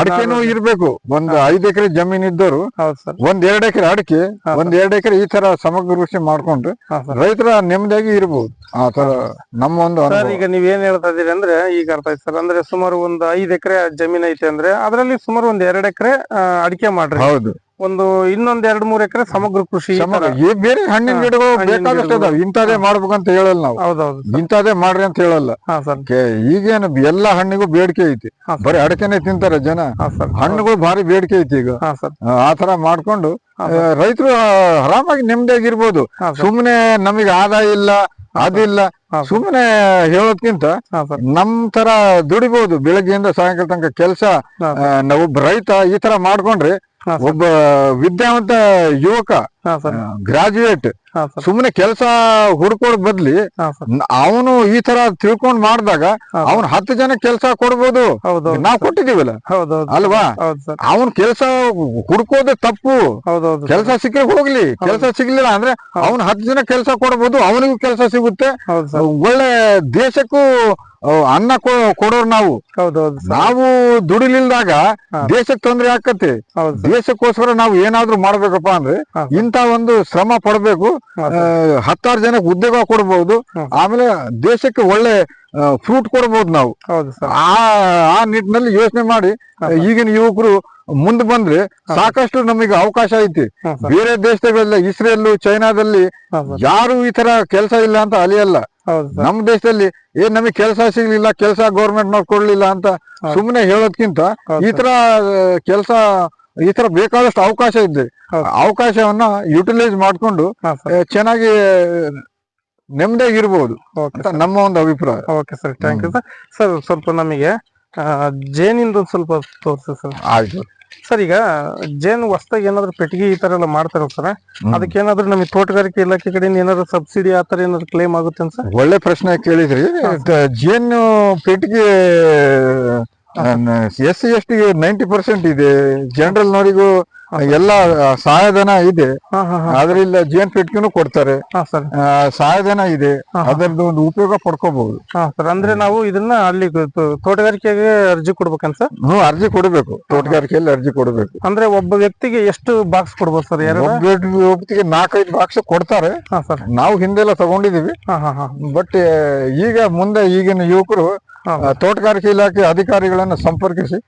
ಅಡಿಕೆನೂ ಇರಬೇಕು. ಒಂದ್ ಐದ್ ಎಕರೆ ಜಮೀನ್ ಇದ್ದವರು ಒಂದ್ ಎರಡ್ ಎಕರೆ ಅಡಿಕೆ ಒಂದ್ ಎರಡ್ ಎಕರೆ ಈ ತರ ಸಮಗ್ರ ಕೃಷಿ ಮಾಡ್ಕೊಂಡ್ರೆ ರೈತರ ನೆಮ್ಮದಿಯಾಗಿ ಇರ್ಬೋದು. ಆ ತರ ನಮ್ಮ ಒಂದು. ಈಗ ನೀವ್ ಏನ್ ಹೇಳ್ತಾ ಇದೀರಿ ಅಂದ್ರೆ ಈಗ ಅರ್ಥ ಆಯ್ತು ಸರ್. ಅಂದ್ರೆ ಸುಮಾರು ಒಂದ್ ಐದ್ ಎಕರೆ ಜಮೀನ್ ಐತೆ ಅಂದ್ರೆ ಅದ್ರಲ್ಲಿ ಸುಮಾರು ಒಂದ್ ಎರಡ್ ಎಕರೆ ಅಡಿಕೆ ಮಾಡ್ರಿ. ಹೌದು. ಒಂದು ಇನ್ನೊಂದ್ ಎರಡ್ ಮೂರ್ ಎಕರೆ ಸಮಗ್ರ ಕೃಷಿ ಬೇರೆ ಹಣ್ಣಿನ ಗಿಡಗಳು ಬೇಕಾದಷ್ಟು. ಅದಾವ ಇಂಥದೇ ಮಾಡ್ಬೇಕಂತ ಹೇಳಲ್ಲ ನಾವು. ಹೌದೌದು ಇಂಥದೇ ಮಾಡ್ರಿ ಅಂತ ಹೇಳಲ್ಲ. ಈಗೇನು ಎಲ್ಲಾ ಹಣ್ಣಿಗೂ ಬೇಡಿಕೆ ಐತಿ. ಬರೀ ಅಡಕೆನೆ ತಿಂತಾರೆ ಜನ. ಹಾ ಸರ್. ಹಣ್ಣುಗಳು ಭಾರಿ ಬೇಡಿಕೆ ಐತಿ ಈಗ. ಆತರ ಸರ್. ಆ, ಆ ತರ ಮಾಡ್ಕೊಂಡು ರೈತರು ಆರಾಮಾಗಿ ನೆಮ್ಮದಿಯಾಗಿರ್ಬೋದು ಸುಮ್ಮನೆ ನಮಗೆ ಆದಾಯ ಇಲ್ಲ ಅದಿಲ್ಲ. ಸುಮ್ಮನೆ ಹೇಳೋದ್ಕಿಂತ ನಮ್ ತರ ದುಡಿಬಹುದು ಬೆಳಗ್ಗೆಯಿಂದ ಸಾಯಂಕಾಲ ತನಕ ಕೆಲಸ ನಾವು ರೈತ ಈ ತರ ಮಾಡ್ಕೊಂಡ್ರೆ ಒಬ್ಬ ವಿದ್ಯಾವಂತ ಯುವಕ ಗ್ರಾಜುಯೇಟ್ ಸುಮ್ಮನೆ ಕೆಲಸ ಹುಡ್ಕೊಡ್ ಬದ್ಲಿ ಅವನು ಈ ತರ ತಿಳ್ಕೊಂಡ್ ಮಾಡಿದಾಗ ಅವನ್ ಹತ್ತು ಜನ ಕೆಲಸ ಕೊಡ್ಬೋದು. ನಾವ್ ಕೊಟ್ಟಿದೀವಲ್ಲ ಅಲ್ವಾ? ಅವನ್ ಕೆಲಸ ಹುಡ್ಕೋದೇ ತಪ್ಪು. ಕೆಲಸ ಸಿಕ್ಕರೆ ಹೋಗ್ಲಿ. ಕೆಲಸ ಸಿಗ್ಲಿಲ್ಲ ಅಂದ್ರೆ ಅವನ್ ಹತ್ತು ಜನ ಕೆಲಸ ಕೊಡ್ಬೋದು ಅವನಿಗೂ ಕೆಲಸ ಸಿಗುತ್ತೆ. ಒಳ್ಳೆ ದೇಶಕ್ಕೂ ಅನ್ನ ಕೊಡೋರು ನಾವು. ನಾವು ದುಡಿಲಿಲ್ದಾಗ ದೇಶಕ್ ದೇಶಕ್ಕೆ ತೊಂದ್ರೆ ಆಕತಿ ದೇಶಕ್ಕೋಸ್ಕರ ನಾವು ಏನಾದ್ರೂ ಮಾಡ್ಬೇಕಪ್ಪ ಅಂದ್ರೆ ಇಂತ ಒಂದು ಶ್ರಮ ಪಡ್ಬೇಕು. ಹತ್ತಾರು ಜನಕ್ಕೆ ಉದ್ಯೋಗ ಕೊಡ್ಬಹುದು ಆಮೇಲೆ ದೇಶಕ್ಕೆ ಒಳ್ಳೆ ಫ್ರೂಟ್ ಕೊಡ್ಬೋದು ನಾವು. ಆ ಆ ನಿಟ್ಟಿನಲ್ಲಿ ಯೋಚನೆ ಮಾಡಿ ಈಗಿನ ಯುವಕರು ಮುಂದೆ ಬಂದ್ರೆ ಸಾಕಷ್ಟು ನಮಗೆ ಅವಕಾಶ ಐತಿ. ಬೇರೆ ದೇಶದಲ್ಲಿ ಇಸ್ರೇಲ್ ಚೈನಾದಲ್ಲಿ ಯಾರು ಈ ತರ ಕೆಲಸ ಇಲ್ಲ ಅಂತ ಅಲಿಯಲ್ಲ. ನಮ್ಮ ದೇಶದಲ್ಲಿ ಏನ್ ನಮಗೆ ಕೆಲಸ ಸಿಗ್ಲಿಲ್ಲ ಕೆಲಸ ಗೌರ್ಮೆಂಟ್ ನಾವು ಕೊಡ್ಲಿಲ್ಲ ಅಂತ ಸುಮ್ನೆ ಸುಮ್ಮನೆ ಹೇಳೋದ್ಕಿಂತ ಈ ತರ ಕೆಲಸ ಈ ತರ ಬೇಕಾದಷ್ಟು ಅವಕಾಶ ಇದೆ. ಅವಕಾಶವನ್ನ ಯುಟಿಲೈಸ್ ಮಾಡ್ಕೊಂಡು ಚೆನ್ನಾಗಿ ನೆಮ್ಮದಿಯಾಗಿ ಇರ್ಬೋದು ನಮ್ಮ ಒಂದು ಅಭಿಪ್ರಾಯ. Okay sir thank you sir. Sir ಸ್ವಲ್ಪ ನಮಗೆ ಜೇನಿಂದ ಸ್ವಲ್ಪ ತೋರಿಸಿ ಸರ್. ಆಯ್ತು ಸರ್ ಈಗ ಜೇನು ಹೊಸದಾಗಿ ಏನಾದ್ರು ಪೆಟ್ಟಿಗೆ ಈ ತರ ಎಲ್ಲ ಮಾಡ್ತಾರ ಸರ್. ಅದಕ್ಕೆ ಏನಾದ್ರು ನಮಗೆ ತೋಟಗಾರಿಕೆ ಇಲಾಖೆ ಕಡೆಯಿಂದ ಏನಾದ್ರು ಸಬ್ಸಿಡಿ ಆ ತರ ಏನಾದ್ರು ಕ್ಲೇಮ್ ಆಗುತ್ತೆ ಸರ್ ಒಳ್ಳೆ ಪ್ರಶ್ನೆ ಕೇಳಿದ್ರಿ. ಜೇನು ಪೆಟ್ಟಿಗೆ S C S T ninety percent ಇದೆ. ಜನರಲ್ ನವರಿಗೂ ಎಲ್ಲ ಸಹಾಯಧನ ಇದೆ. ಅದ್ರಿಂದ ಜೇನ್ ಪೆಟ್ಟಿಗೆನೂ ಕೊಡ್ತಾರೆ. ಸಹಾಯಧನ ಇದೆ. ಅದರದ್ದು ಒಂದು ಉಪಯೋಗ ಪಡ್ಕೋಬಹುದು. ಸರ್. ಅಂದ್ರೆ ನಾವು ಇದನ್ನ ಅಲ್ಲಿ ತೋಟಗಾರಿಕೆಗೆ ಅರ್ಜಿ ಕೊಡ್ಬೇಕಂತ ಹ್ಮ್ ಅರ್ಜಿ ಕೊಡಬೇಕು. ತೋಟಗಾರಿಕೆಯಲ್ಲಿ ಅರ್ಜಿ ಕೊಡಬೇಕು. ಅಂದ್ರೆ ಒಬ್ಬ ವ್ಯಕ್ತಿಗೆ ಎಷ್ಟು ಬಾಕ್ಸ್ ಕೊಡ್ಬೋದು ಸರ್ ವ್ಯಕ್ತಿಗೆ ಒಬ್ಬರಿಗೆ ನಾಲ್ಕೈದು ಬಾಕ್ಸ್ ಕೊಡ್ತಾರೆ. ಹಾ ಸರ್. ನಾವು ಹಿಂದೆಲ್ಲ ತಗೊಂಡಿದೀವಿ ಬಟ್ ಈಗ ಮುಂದೆ ಈಗಿನ ಯುವಕರು ತೋಟಗಾರಿಕೆ ಇಲಾಖೆ ಅಧಿಕಾರಿಗಳನ್ನ ಸಂಪರ್ಕಿಸಿ